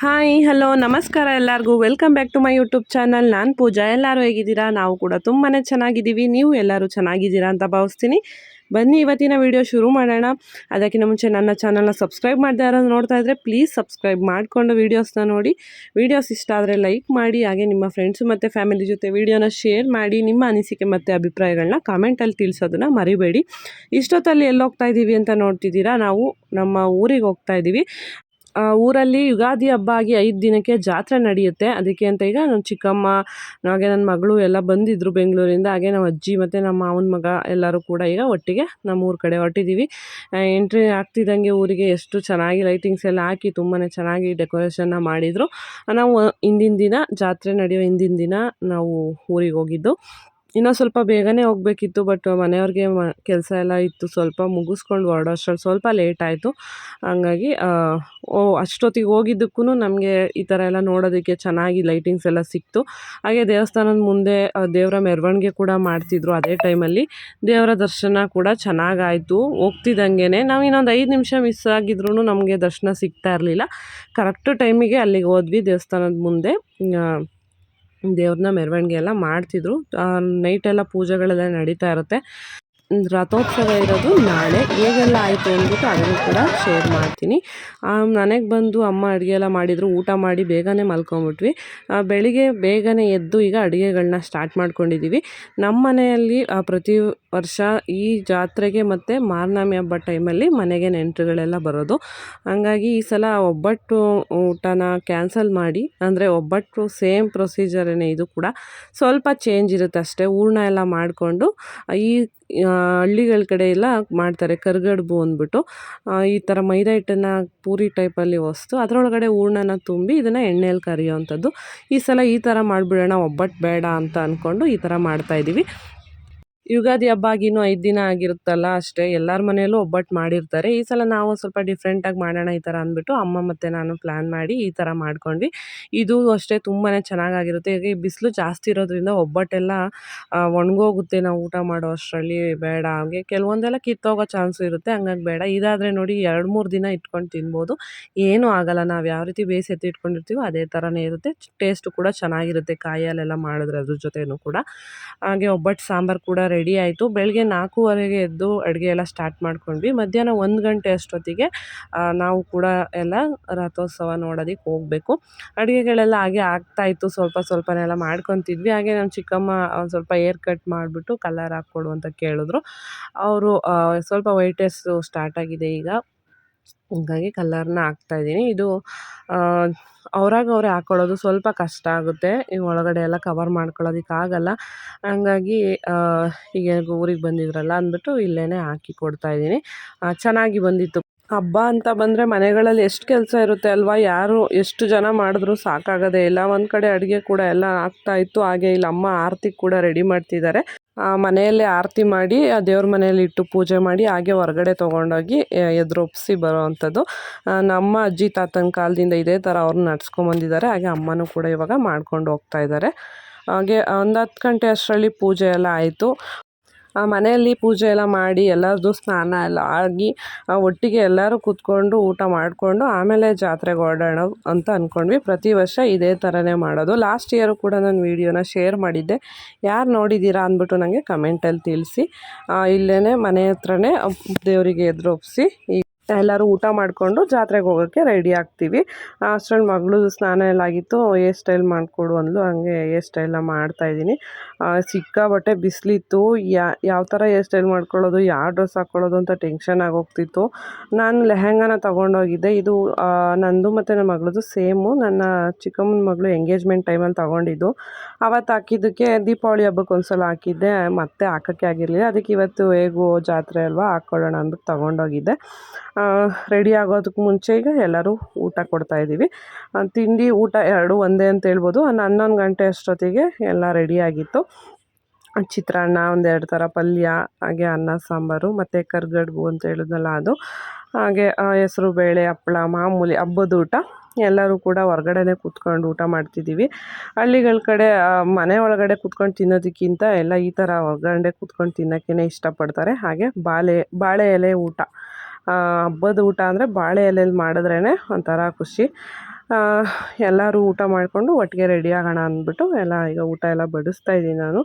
Hi hello ನಮಸ್ಕಾರ ಎಲ್ಲರಿಗೂ. Welcome back to my YouTube channel ನಾನು ಪೂಜಾ. ಎಲ್ಲರೂ ಹೇಗಿದ್ದೀರಾ? ನಾವು ಕೂಡ ತುಂಬಾ ಚೆನ್ನಾಗಿದ್ದೀವಿ. ನೀವು ಎಲ್ಲರೂ ಚೆನ್ನಾಗಿದ್ದೀರಾ ಅಂತ ಭಾವಿಸ್ತೀನಿ. ಬನ್ನಿ, ಇವತ್ತಿನ ವಿಡಿಯೋ ಶುರು ಮಾಡೋಣ. ಅದಕ್ಕಿಂತ ಮುಂಚೆ ನನ್ನ ಚಾನಲ್ನ ಸಬ್ಸ್ಕ್ರೈಬ್ ಮಾಡದೆ ಯಾರಾದ್ರು ನೋಡ್ತಾ ಇದ್ದರೆ ಪ್ಲೀಸ್ ಸಬ್ಸ್ಕ್ರೈಬ್ ಮಾಡಿಕೊಂಡು ವೀಡಿಯೋಸ್ನ ನೋಡಿ. ವೀಡಿಯೋಸ್ ಇಷ್ಟ ಆದರೆ ಲೈಕ್ ಮಾಡಿ, ಹಾಗೆ ನಿಮ್ಮ ಫ್ರೆಂಡ್ಸು ಮತ್ತು ಫ್ಯಾಮಿಲಿ ಜೊತೆ ವೀಡಿಯೋನ ಶೇರ್ ಮಾಡಿ, ನಿಮ್ಮ ಅನಿಸಿಕೆ ಮತ್ತು ಅಭಿಪ್ರಾಯಗಳನ್ನ ಕಾಮೆಂಟಲ್ಲಿ ತಿಳಿಸೋದನ್ನ ಮರಿಬೇಡಿ. ಇಷ್ಟೊತ್ತಲ್ಲಿ ಎಲ್ಲಿ ಹೋಗ್ತಾ ಇದ್ದೀವಿ ಅಂತ ನೋಡ್ತಿದ್ದೀರಾ? ನಾವು ನಮ್ಮ ಊರಿಗೆ ಹೋಗ್ತಾ ಇದ್ದೀವಿ. ಊರಲ್ಲಿ ಯುಗಾದಿ ಹಬ್ಬ ಆಗಿ ಐದು ದಿನಕ್ಕೆ ಜಾತ್ರೆ ನಡೆಯುತ್ತೆ. ಅದಕ್ಕೆ ಅಂತ ಈಗ ನನ್ನ ಚಿಕ್ಕಮ್ಮ, ಹಾಗೆ ನನ್ನ ಮಗಳು ಎಲ್ಲ ಬಂದಿದ್ದರು ಬೆಂಗಳೂರಿಂದ. ಹಾಗೆ ನಮ್ಮ ಅಜ್ಜಿ ಮತ್ತು ನಮ್ಮ ಮಾವನ ಮಗ ಎಲ್ಲರೂ ಕೂಡ ಈಗ ಒಟ್ಟಿಗೆ ನಮ್ಮ ಊರ ಕಡೆ ಹೊರಟಿದ್ದೀವಿ ಎಂಟ್ರಿ ಆಗ್ತಿದ್ದಂಗೆ ಊರಿಗೆ ಎಷ್ಟು ಚೆನ್ನಾಗಿ ಲೈಟಿಂಗ್ಸ್ ಎಲ್ಲ ಹಾಕಿ ತುಂಬಾ ಚೆನ್ನಾಗಿ ಡೆಕೋರೇಷನ್ನ ಮಾಡಿದರು. ನಾವು ಹಿಂದಿನ ದಿನ ಜಾತ್ರೆ ನಡೆಯೋ ಹಿಂದಿನ ದಿನ ನಾವು ಊರಿಗೆ ಹೋಗಿದ್ದು. ಇನ್ನೂ ಸ್ವಲ್ಪ ಬೇಗನೆ ಹೋಗಬೇಕಿತ್ತು ಬಟ್ ಮನೆಯವ್ರಿಗೆ ಮ, ಕೆಲಸ ಎಲ್ಲ ಇತ್ತು. ಸ್ವಲ್ಪ ಮುಗಿಸ್ಕೊಂಡು ಹೊರಡೋಷ್ಟ್ರಲ್ಲಿ ಸ್ವಲ್ಪ ಲೇಟ್ ಆಯಿತು. ಹಂಗಾಗಿ ಓ, ಅಷ್ಟೊತ್ತಿಗೆ ಹೋಗಿದ್ದಕ್ಕೂ ನಮಗೆ ಈ ಥರ ಎಲ್ಲ ನೋಡೋದಕ್ಕೆ ಚೆನ್ನಾಗಿ ಲೈಟಿಂಗ್ಸ್ ಎಲ್ಲ ಸಿಕ್ತು. ಹಾಗೆ ದೇವಸ್ಥಾನದ ಮುಂದೆ ದೇವರ ಮೆರವಣಿಗೆ ಕೂಡ ಮಾಡ್ತಿದ್ರು ಅದೇ ಟೈಮಲ್ಲಿ ದೇವರ ದರ್ಶನ ಕೂಡ ಚೆನ್ನಾಗಾಯಿತು. ಹೋಗ್ತಿದ್ದಂಗೆ ನಾವು ಇನ್ನೊಂದು ಐದು ನಿಮಿಷ ಮಿಸ್ ಆಗಿದ್ರೂ ನಮಗೆ ದರ್ಶನ ಸಿಗ್ತಾ ಇರಲಿಲ್ಲ. ಕರೆಕ್ಟ್ ಟೈಮಿಗೆ ಅಲ್ಲಿಗೆ ಹೋದ್ವಿ ದೇವಸ್ಥಾನದ ಮುಂದೆ. ದೇವ್ರನ್ನ ಮೆರವಣಿಗೆ ಎಲ್ಲ ಮಾಡ್ತಿದ್ರು ನೈಟೆಲ್ಲ ಪೂಜೆಗಳೆಲ್ಲ ನಡೀತಾ ಇರುತ್ತೆ. ರಥೋತ್ಸವ ಇರೋದು ನಾಳೆ. ಹೇಗೆಲ್ಲ ಆಯಿತು ಅಂದ್ಬಿಟ್ಟು ಅದನ್ನು ಕೂಡ ಶೇರ್ ಮಾಡ್ತೀನಿ. ನನಗೆ ಬಂದು ಅಮ್ಮ ಅಡುಗೆ ಎಲ್ಲ ಮಾಡಿದರು, ಊಟ ಮಾಡಿ ಬೇಗನೆ ಮಲ್ಕೊಂಬಿಟ್ವಿ. ಬೆಳಿಗ್ಗೆ ಬೇಗನೆ ಎದ್ದು ಈಗ ಅಡುಗೆಗಳನ್ನ ಸ್ಟಾರ್ಟ್ ಮಾಡ್ಕೊಂಡಿದ್ದೀವಿ ನಮ್ಮ ಮನೆಯಲ್ಲಿ ಪ್ರತಿ ವರ್ಷ ಈ ಜಾತ್ರೆಗೆ ಮತ್ತು ಮಾರ್ನಾಮಿ ಹಬ್ಬ ಟೈಮಲ್ಲಿ ಮನೆಗೆ ನೆಂಟರುಗಳೆಲ್ಲ ಬರೋದು. ಹಂಗಾಗಿ ಈ ಸಲ ಒಬ್ಬಟ್ಟು ಊಟನ ಕ್ಯಾನ್ಸಲ್ ಮಾಡಿ, ಅಂದರೆ ಒಬ್ಬಟ್ಟು ಸೇಮ್ ಪ್ರೊಸೀಜರೇ ಇದು ಕೂಡ. ಸ್ವಲ್ಪ ಚೇಂಜ್ ಇರುತ್ತೆ ಅಷ್ಟೇ ಹೂರ್ಣ ಎಲ್ಲ ಮಾಡಿಕೊಂಡು, ಈ ಹಳ್ಳಿಗಳ ಕಡೆ ಎಲ್ಲ ಮಾಡ್ತಾರೆ. ಕರ್ಗಡ್ಬು ಅಂದ್ಬಿಟ್ಟು. ಈ ಥರ ಮೈದಾ ಹಿಟ್ಟನ್ನು ಪೂರಿ ಟೈಪಲ್ಲಿ ಹೊಸ್ತು ಅದರೊಳಗಡೆ ಹೂರ್ಣನ ತುಂಬಿ ಇದನ್ನು ಎಣ್ಣೆಯಲ್ಲಿ ಕರಿಯೋವಂಥದ್ದು. ಈ ಸಲ ಈ ಥರ ಮಾಡಿಬಿಡೋಣ ಒಬ್ಬಟ್ಟು ಬೇಡ ಅಂತ ಅಂದ್ಕೊಂಡು ಈ ಥರ ಮಾಡ್ತಾಯಿದ್ದೀವಿ ಯುಗಾದಿ ಹಬ್ಬ ಆಗಿ ಇನ್ನೂ ಐದು ದಿನ ಆಗಿರುತ್ತಲ್ಲ ಅಷ್ಟೇ, ಎಲ್ಲರ ಮನೆಯಲ್ಲೂ ಒಬ್ಬಟ್ಟು ಮಾಡಿರ್ತಾರೆ. ಈ ಸಲ ನಾವು ಸ್ವಲ್ಪ ಡಿಫ್ರೆಂಟಾಗಿ ಮಾಡೋಣ ಈ ಥರ ಅಂದ್ಬಿಟ್ಟು ಅಮ್ಮ ಮತ್ತು ನಾನು ಪ್ಲ್ಯಾನ್ ಮಾಡಿ ಈ ಥರ ಮಾಡ್ಕೊಂಡ್ವಿ. ಇದು ಅಷ್ಟೇ ತುಂಬಾ ಚೆನ್ನಾಗಾಗಿರುತ್ತೆ ಈಗ ಬಿಸಿಲು ಜಾಸ್ತಿ ಇರೋದ್ರಿಂದ ಒಬ್ಬಟ್ಟೆಲ್ಲ ಒಣಗೋಗುತ್ತೆ ನಾವು ಊಟ ಮಾಡೋ ಅಷ್ಟರಲ್ಲಿ ಬೇಡ. ಹಾಗೆ ಕೆಲವೊಂದೆಲ್ಲ ಕಿತ್ತೋಗೋ ಚಾನ್ಸು ಇರುತ್ತೆ. ಹಂಗಾಗಿ ಬೇಡ. ಇದಾದರೆ ನೋಡಿ ಎರಡು ಮೂರು ದಿನ ಇಟ್ಕೊಂಡು ತಿನ್ಬೋದು. ಏನೂ ಆಗಲ್ಲ. ನಾವು ಯಾವ ರೀತಿ ಬೇಯಿಸಿ ಎತ್ತಿ ಇಟ್ಕೊಂಡಿರ್ತೀವೋ ಅದೇ ಥರನೇ ಇರುತ್ತೆ. ಟೇಸ್ಟು ಕೂಡ ಚೆನ್ನಾಗಿರುತ್ತೆ ಕಾಯಲ್ಲೆಲ್ಲ ಮಾಡಿದ್ರೆ ಅದ್ರ ಜೊತೆಯೂ ಕೂಡ. ಹಾಗೆ ಒಬ್ಬಟ್ಟು ಸಾಂಬಾರು ಕೂಡ ರೆಡಿ ಆಯಿತು. ಬೆಳಗ್ಗೆ ನಾಲ್ಕೂವರೆಗೆ ಎದ್ದು ಅಡುಗೆ ಎಲ್ಲ ಸ್ಟಾರ್ಟ್ ಮಾಡ್ಕೊಂಡ್ವಿ. ಮಧ್ಯಾಹ್ನ ಒಂದು ಗಂಟೆ ಅಷ್ಟೊತ್ತಿಗೆ ನಾವು ಕೂಡ ಎಲ್ಲ ರಥೋತ್ಸವ ನೋಡೋದಕ್ಕೆ ಹೋಗಬೇಕು. ಅಡುಗೆಗಳೆಲ್ಲ ಹಾಗೆ ಆಗ್ತಾಯಿತ್ತು ಸ್ವಲ್ಪ ಸ್ವಲ್ಪನೆಲ್ಲ ಮಾಡ್ಕೊತಿದ್ವಿ. ಹಾಗೆ ನಮ್ಮ ಚಿಕ್ಕಮ್ಮ ಒಂದು ಸ್ವಲ್ಪ ಏರ್ ಕಟ್ ಮಾಡಿಬಿಟ್ಟು ಕಲರ್ ಹಾಕ್ಕೊಡು ಅಂತ ಕೇಳಿದ್ರು. ಅವರು ಸ್ವಲ್ಪ ವೈಟೆಸ್ಸು ಸ್ಟಾರ್ಟ್ ಆಗಿದೆ ಈಗ. ಹಂಗಾಗಿ ಕಲರ್ನ ಹಾಕ್ತಾಯಿದ್ದೀನಿ ಇದು ಅವ್ರಾಗ ಅವರೇ ಹಾಕ್ಕೊಳ್ಳೋದು ಸ್ವಲ್ಪ ಕಷ್ಟ ಆಗುತ್ತೆ. ಈ ಒಳಗಡೆ ಎಲ್ಲ ಕವರ್ ಮಾಡ್ಕೊಳ್ಳೋದಕ್ಕೆ ಆಗಲ್ಲ. ಹಂಗಾಗಿ ಈಗ ಊರಿಗೆ ಬಂದಿದ್ರಲ್ಲ ಅಂದ್ಬಿಟ್ಟು ಇಲ್ಲೇ ಹಾಕಿ ಕೊಡ್ತಾಯಿದ್ದೀನಿ ಚೆನ್ನಾಗಿ ಬಂದಿತ್ತು. ಹಬ್ಬ ಅಂತ ಬಂದರೆ ಮನೆಗಳಲ್ಲಿ ಎಷ್ಟು ಕೆಲಸ ಇರುತ್ತೆ ಅಲ್ವಾ? ಯಾರು ಎಷ್ಟು ಜನ ಮಾಡಿದ್ರೂ ಸಾಕಾಗೋದೇ ಇಲ್ಲ. ಒಂದು ಕಡೆ ಅಡುಗೆ ಕೂಡ ಎಲ್ಲ ಆಗ್ತಾಯಿತ್ತು ಹಾಗೆ ಇಲ್ಲಿ ಅಮ್ಮ ಆರತಿ ಕೂಡ ರೆಡಿ ಮಾಡ್ತಿದ್ದಾರೆ. ಮನೆಯಲ್ಲೇ ಆರತಿ ಮಾಡಿ, ಆ, ದೇವ್ರ ಮನೆಯಲ್ಲಿ ಇಟ್ಟು ಪೂಜೆ ಮಾಡಿ, ಹಾಗೆ ಹೊರಗಡೆ ತೊಗೊಂಡೋಗಿ ಎದುರೊಪ್ಸಿ ಬರೋ ಅಂಥದ್ದು ನಮ್ಮ ಅಜ್ಜಿ ತಾತನ ಕಾಲದಿಂದ ಇದೇ ಥರ ಅವ್ರನ್ನ ನಡ್ಸ್ಕೊಂಬಂದಿದ್ದಾರೆ. ಹಾಗೆ ಅಮ್ಮನೂ ಕೂಡ ಇವಾಗ ಮಾಡ್ಕೊಂಡು ಹೋಗ್ತಾ ಇದ್ದಾರೆ. ಹಾಗೆ ಒಂದು ಹತ್ತು ಗಂಟೆ ಅಷ್ಟರಲ್ಲಿ ಪೂಜೆ ಎಲ್ಲ ಆಯಿತು. ಮನೆಯಲ್ಲಿ ಪೂಜೆ ಎಲ್ಲ ಮಾಡಿ ಎಲ್ಲರದ್ದು ಸ್ನಾನ ಎಲ್ಲ ಆಗಿ ಒಟ್ಟಿಗೆ ಎಲ್ಲರೂ ಕೂತ್ಕೊಂಡು ಊಟ ಮಾಡಿಕೊಂಡು ಆಮೇಲೆ ಜಾತ್ರೆಗೆ ಹೊರಡೋಣ ಅಂತ ಅಂದ್ಕೊಂಡ್ವಿ ಪ್ರತಿ ವರ್ಷ ಇದೇ ಥರನೇ ಮಾಡೋದು. ಲಾಸ್ಟ್ ಇಯರು ಕೂಡ ನಾನು ವೀಡಿಯೋನ ಶೇರ್ ಮಾಡಿದ್ದೆ. ಯಾರು ನೋಡಿದ್ದೀರಾ ಅಂದ್ಬಿಟ್ಟು ನನಗೆ ಕಮೆಂಟಲ್ಲಿ ತಿಳಿಸಿ. ಇಲ್ಲೇ ಮನೆ ಹತ್ರನೇ ದೇವರಿಗೆ ಎದುರೊಪ್ಸಿ. ಈ ಎಲ್ಲರೂ ಊಟ ಮಾಡಿಕೊಂಡು ಜಾತ್ರೆಗೆ ಹೋಗೋಕ್ಕೆ ರೆಡಿ ಆಗ್ತೀವಿ. ಅಷ್ಟರಲ್ಲಿ ಮಗಳು ಸ್ನಾನ ಎಲ್ಲ ಆಗಿತ್ತು. ಹೇರ್ ಸ್ಟೈಲ್ ಮಾಡಿಕೊಡು ಅಂದ್ಲು. ಹಂಗೆ ಹೇರ್ ಸ್ಟೈಲ್ನ ಮಾಡ್ತಾಯಿದ್ದೀನಿ ಸಿಕ್ಕಾಬಟ್ಟೆ ಬಿಸಿಲಿತ್ತು. ಯಾ, ಯಾವ ಥರ ಹೇರ್ ಸ್ಟೈಲ್ ಮಾಡ್ಕೊಳ್ಳೋದು, ಯಾವ ಡ್ರೆಸ್ ಹಾಕ್ಕೊಳ್ಳೋದು ಅಂತ ಟೆನ್ಷನ್ ಆಗೋಗ್ತಿತ್ತು. ನಾನು ಲೆಹೆಂಗಾನ ತೊಗೊಂಡೋಗಿದ್ದೆ. ಇದು ನಂದು ಮತ್ತು ನನ್ನ ಮಗಳದು ಸೇಮು ನನ್ನ ಚಿಕ್ಕಮ್ಮನ ಮಗಳು ಎಂಗೇಜ್ಮೆಂಟ್ ಟೈಮಲ್ಲಿ ತೊಗೊಂಡಿದ್ದು. ಅವತ್ತು ಹಾಕಿದ್ದಕ್ಕೆ ದೀಪಾವಳಿ ಹಬ್ಬಕ್ಕೆ ಒಂದ್ಸಲ ಹಾಕಿದ್ದೆ. ಮತ್ತೆ ಹಾಕೋಕ್ಕೆ ಆಗಿರಲಿಲ್ಲ. ಅದಕ್ಕೆ ಇವತ್ತು ಹೇಗೂ ಜಾತ್ರೆ ಅಲ್ವಾ ಹಾಕ್ಕೊಳ್ಳೋಣ ಅಂದ್ಬಿಟ್ಟು ತೊಗೊಂಡೋಗಿದ್ದೆ. ರೆಡಿ ಆಗೋದಕ್ಕೆ ಮುಂಚೆ ಈಗ ಎಲ್ಲರೂ ಊಟ ಕೊಡ್ತಾಯಿದ್ದೀವಿ ತಿಂಡಿ, ಊಟ ಎರಡು ಒಂದೇ ಅಂತ ಹೇಳ್ಬೋದು. ಒಂದು ಹನ್ನೊಂದು ಗಂಟೆ ಅಷ್ಟೊತ್ತಿಗೆ ಎಲ್ಲ ರೆಡಿಯಾಗಿತ್ತು ಚಿತ್ರಾನ್ನ ಒಂದೆರಡು ಥರ ಪಲ್ಯ, ಹಾಗೆ ಅನ್ನ, ಸಾಂಬಾರು, ಮತ್ತು ಕರ್ಗಡ್ಬು ಅಂತ ಹೇಳಿದ್ನಲ್ಲ ಅದು. ಹಾಗೆ ಹೆಸರು, ಬೇಳೆ, ಹಪ್ಪಳ, ಮಾಮೂಲಿ ಹಬ್ಬದ ಊಟ. ಎಲ್ಲರೂ ಕೂಡ ಹೊರಗಡೆನೇ ಕೂತ್ಕೊಂಡು ಊಟ ಮಾಡ್ತಿದ್ದೀವಿ. ಹಳ್ಳಿಗಳ ಕಡೆ ಮನೆ ಒಳಗಡೆ ಕೂತ್ಕೊಂಡು ತಿನ್ನೋದಕ್ಕಿಂತ ಎಲ್ಲ ಈ ಥರ ಹೊರ್ಗಡೆ ಕೂತ್ಕೊಂಡು ತಿನ್ನೋಕ್ಕೇ ಇಷ್ಟಪಡ್ತಾರೆ. ಹಾಗೆ ಬಾಳೆ ಬಾಳೆ ಎಲೆ ಊಟ. ಹಬ್ಬದ ಊಟ ಅಂದರೆ ಬಾಳೆ ಎಲೆಯಲ್ಲಿ ಮಾಡಿದ್ರೇ ಒಂಥರ ಖುಷಿ. ಎಲ್ಲರೂ ಊಟ ಮಾಡಿಕೊಂಡು ಒಟ್ಟಿಗೆ ರೆಡಿ ಆಗೋಣ ಅಂದ್ಬಿಟ್ಟು ಎಲ್ಲ ಈಗ ಊಟ ಎಲ್ಲ ಬಡಿಸ್ತಾ ಇದ್ದೀನಿ ನಾನು.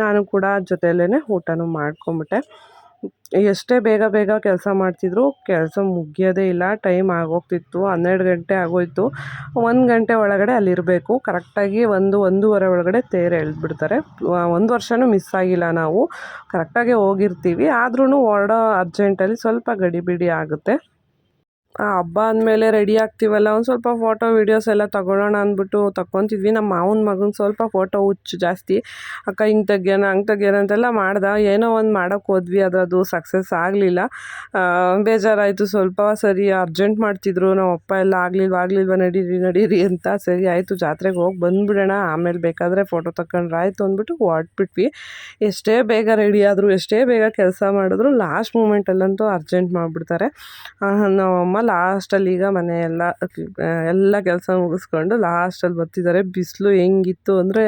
ನಾನು ಕೂಡ ಜೊತೆಯಲ್ಲೇ ಊಟನೂ ಮಾಡ್ಕೊಂಬಿಟ್ಟೆ. ಎಷ್ಟೇ ಬೇಗ ಬೇಗ ಕೆಲಸ ಮಾಡ್ತಿದ್ರು ಕೆಲಸ ಮುಗಿಯೋದೇ ಇಲ್ಲ ಟೈಮ್ ಆಗೋಗ್ತಿತ್ತು, ಹನ್ನೆರಡು ಗಂಟೆ ಆಗೋಯ್ತು. ಒಂದು ಗಂಟೆ ಒಳಗಡೆ ಅಲ್ಲಿರಬೇಕು ಕರೆಕ್ಟಾಗಿ ಒಂದು, ಒಂದೂವರೆ ಒಳಗಡೆ ತೇರು ಎಳೆದ್ಬಿಡ್ತಾರೆ. ಒಂದು ವರ್ಷವೂ ಮಿಸ್ ಆಗಿಲ್ಲ ನಾವು. ಕರೆಕ್ಟಾಗಿ ಹೋಗಿರ್ತೀವಿ. ಆದ್ರೂ ಹೊರಡೋ ಅರ್ಜೆಂಟಲ್ಲಿ ಸ್ವಲ್ಪ ಗಡಿಬಿಡಿ ಆಗುತ್ತೆ. ಆ ಹಬ್ಬ ಅಂದಮೇಲೆ ರೆಡಿ ಆಗ್ತೀವಲ್ಲ? ಒಂದು ಸ್ವಲ್ಪ ಫೋಟೋ ವೀಡಿಯೋಸ್ ಎಲ್ಲ ತಗೊಳ್ಳೋಣ ಅಂದ್ಬಿಟ್ಟು ತಗೊತಿದ್ವಿ ನಮ್ಮ ಮಾವನ ಮಗನ ಸ್ವಲ್ಪ ಫೋಟೋ ಹುಚ್ಚು ಜಾಸ್ತಿ. ಅಕ್ಕ ಹಿಂಗೆ ತೆಗ್ಯೋಣ, ಹಂಗೆ ತೆಗ್ಯೋಣ ಅಂತೆಲ್ಲ ಮಾಡ್ದೆ. ಏನೋ ಒಂದು ಮಾಡೋಕ್ಕೆ ಹೋದ್ವಿ. ಅದು ಅದು ಸಕ್ಸಸ್ ಆಗಲಿಲ್ಲ. ಬೇಜಾರಾಯಿತು. ಸ್ವಲ್ಪ ಸರಿ ಅರ್ಜೆಂಟ್ ಮಾಡ್ತಿದ್ರು. ನಮ್ಮ ಅಪ್ಪ ಎಲ್ಲ ಆಗಲಿಲ್ವ ಆಗಲಿಲ್ವ, ನಡೀರಿ ನಡೀರಿ ಅಂತ ಸರಿ ಆಯಿತು. ಜಾತ್ರೆಗೆ ಹೋಗಿ ಬಂದುಬಿಡೋಣ. ಆಮೇಲೆ ಬೇಕಾದರೆ ಫೋಟೋ ತಗೊಂಡ್ರೆ ಆಯಿತು ಅಂದ್ಬಿಟ್ಟು ಹೊರಟ್ಬಿಟ್ವಿ. ಎಷ್ಟೇ ಬೇಗ ರೆಡಿ ಆದರೂ, ಎಷ್ಟೇ ಬೇಗ ಕೆಲಸ ಮಾಡಿದ್ರು ಲಾಸ್ಟ್ ಮೂಮೆಂಟಲ್ಲಂತೂ ಅರ್ಜೆಂಟ್ ಮಾಡಿಬಿಡ್ತಾರೆ. ನಮ್ಮಮ್ಮ ಲಾಸ್ಟಲ್ಲಿ ಈಗ ಮನೆ ಎಲ್ಲ ಎಲ್ಲ ಕೆಲಸ ಮುಗಿಸ್ಕೊಂಡು ಲಾಸ್ಟಲ್ಲಿ ಬರ್ತಿದ್ದಾರೆ ಬಿಸಿಲು ಹೆಂಗಿತ್ತು ಅಂದರೆ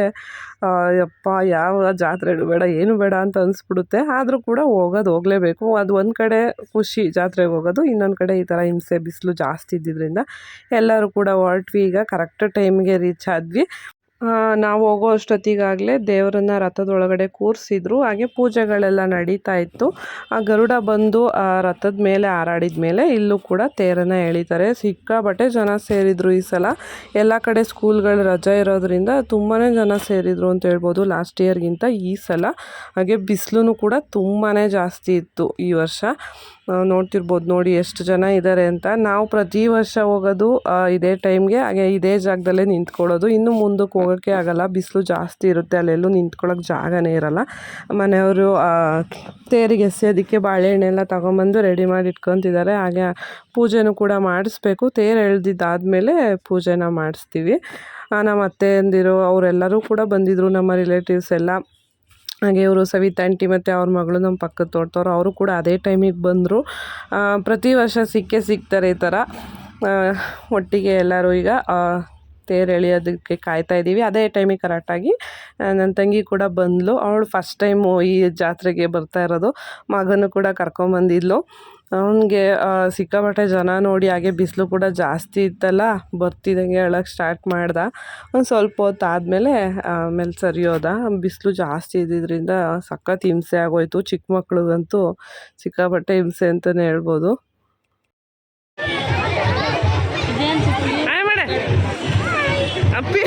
ಯಪ್ಪ, ಯಾವ ಜಾತ್ರೆ ಬೇಡ, ಏನು ಬೇಡ ಅಂತ ಅನಿಸ್ಬಿಡುತ್ತೆ. ಆದರೂ ಕೂಡ ಹೋಗೋದು, ಹೋಗಲೇಬೇಕು. ಅದು ಒಂದು ಕಡೆ ಖುಷಿ ಜಾತ್ರೆಗೆ ಹೋಗೋದು, ಇನ್ನೊಂದು ಕಡೆ ಈ ಥರ ಹಿಂಸೆ, ಬಿಸಿಲು ಜಾಸ್ತಿ ಇದ್ದಿದ್ದರಿಂದ ಎಲ್ಲರೂ ಕೂಡ ಹೊರಟ್ವಿ. ಈಗ ಕರೆಕ್ಟ್ ಟೈಮ್ಗೆ ರೀಚ್ ಆದ್ವಿ. ನಾವು ಹೋಗೋ ಅಷ್ಟೊತ್ತಿಗಾಗಲೇ ದೇವರನ್ನ ರಥದೊಳಗಡೆ ಕೂರಿಸಿದ್ರು. ಹಾಗೆ ಪೂಜೆಗಳೆಲ್ಲ ನಡೀತಾ ಇತ್ತು. ಆ, ಗರುಡ ಬಂದು ಆ ರಥದ ಮೇಲೆ ಹಾರಾಡಿದ ಮೇಲೆ ಇಲ್ಲೂ ಕೂಡ ತೇರನ್ನು ಎಳಿತಾರೆ. ಸಿಕ್ಕಾಬಟ್ಟೆ ಜನ ಸೇರಿದ್ರು ಈ ಸಲ. ಎಲ್ಲ ಕಡೆ ಸ್ಕೂಲ್ಗಳು ರಜೆ ಇರೋದ್ರಿಂದ ತುಂಬಾ ಜನ ಸೇರಿದ್ರು ಅಂತ ಹೇಳ್ಬೋದು ಲಾಸ್ಟ್ ಇಯರ್ಗಿಂತ ಈ ಸಲ. ಹಾಗೆ ಬಿಸಿಲು ಕೂಡ ತುಂಬಾ ಜಾಸ್ತಿ ಇತ್ತು ಈ ವರ್ಷ. ನೋಡ್ತಿರ್ಬೋದು ನೋಡಿ ಎಷ್ಟು ಜನ ಇದ್ದಾರೆ ಅಂತ. ನಾವು ಪ್ರತಿ ವರ್ಷ ಹೋಗೋದು ಇದೇ ಟೈಮ್ಗೆ, ಹಾಗೆ ಇದೇ ಜಾಗದಲ್ಲೇ ನಿಂತ್ಕೊಳ್ಳೋದು. ಇನ್ನು ಮುಂದಕ್ಕೆ ಹೋಗೋಕ್ಕೆ ಆಗಲ್ಲ. ಬಿಸಿಲು ಜಾಸ್ತಿ ಇರುತ್ತೆ, ಅಲ್ಲೆಲ್ಲೂ ನಿಂತ್ಕೊಳ್ಳೋಕೆ ಜಾಗನೇ ಇರಲ್ಲ. ಮನೆಯವರು ತೇರಿಗೆ ಎಸೆಯೋದಕ್ಕೆ ಬಾಳೆಹಣ್ಣೆಲ್ಲ ತೊಗೊಂಬಂದು ರೆಡಿ ಮಾಡಿ ಇಟ್ಕೊತಿದ್ದಾರೆ. ಹಾಗೆ ಪೂಜೆನೂ ಕೂಡ ಮಾಡಿಸ್ಬೇಕು. ತೇರು ಎಳ್ದಿದ್ದಾದಮೇಲೆ ಪೂಜೆನ ಮಾಡಿಸ್ತೀವಿ. ನಮ್ಮ ಅತ್ತೆಯಂದಿರು, ಅವರೆಲ್ಲರೂ ಕೂಡ ಬಂದಿದ್ದರು ನಮ್ಮ ರಿಲೇಟಿವ್ಸ್ ಎಲ್ಲ. ಹಾಗೆ ಇವರು ಸವಿತಾ ಆಂಟಿ ಮತ್ತು ಅವ್ರ ಮಗಳು ನಮ್ಮ ಪಕ್ಕದ ತೋಟದವ್ರು, ಅವರು ಕೂಡ ಅದೇ ಟೈಮಿಗೆ ಬಂದರು. ಪ್ರತಿ ವರ್ಷ ಸಿಕ್ಕೇ ಸಿಗ್ತಾರೆ ಈ ಥರ ಒಟ್ಟಿಗೆ ಎಲ್ಲರೂ ಈಗ ತೇರು ಎಳೆಯೋದಕ್ಕೆ ಕಾಯ್ತಾ ಇದ್ದೀವಿ. ಅದೇ ಟೈಮಿಗೆ ಕರೆಕ್ಟಾಗಿ ನನ್ನ ತಂಗಿ ಕೂಡ ಬಂದಳು ಅವಳು ಫಸ್ಟ್ ಟೈಮು ಈ ಜಾತ್ರೆಗೆ ಬರ್ತಾ ಇರೋದು. ಮಗನೂ ಕೂಡ ಕರ್ಕೊಂಬಂದಿದ್ಲು. ಅವನಿಗೆ ಸಿಕ್ಕಾಪಟ್ಟೆ ಜನ ನೋಡಿ ಹಾಗೆ ಬಿಸಿಲು ಕೂಡ ಜಾಸ್ತಿ ಇತ್ತಲ್ಲ ಬರ್ತಿದ್ದಂಗೆ ಹೇಳೋಕ್ಕೆ ಸ್ಟಾರ್ಟ್ ಮಾಡ್ದೆ. ಒಂದು ಸ್ವಲ್ಪ ಹೊತ್ತು ಆದಮೇಲೆ ಆಮೇಲೆ ಸರಿ ಹೋದ. ಬಿಸಿಲು ಜಾಸ್ತಿ ಇದ್ದಿದ್ದರಿಂದ ಸಖತ್ ಹಿಂಸೆ ಆಗೋಯ್ತು. ಚಿಕ್ಕ ಮಕ್ಳಿಗಂತೂ ಸಿಕ್ಕಾಪಟ್ಟೆ ಹಿಂಸೆ ಅಂತಲೇ ಹೇಳ್ಬೋದು. ಅಪ್ಪಿ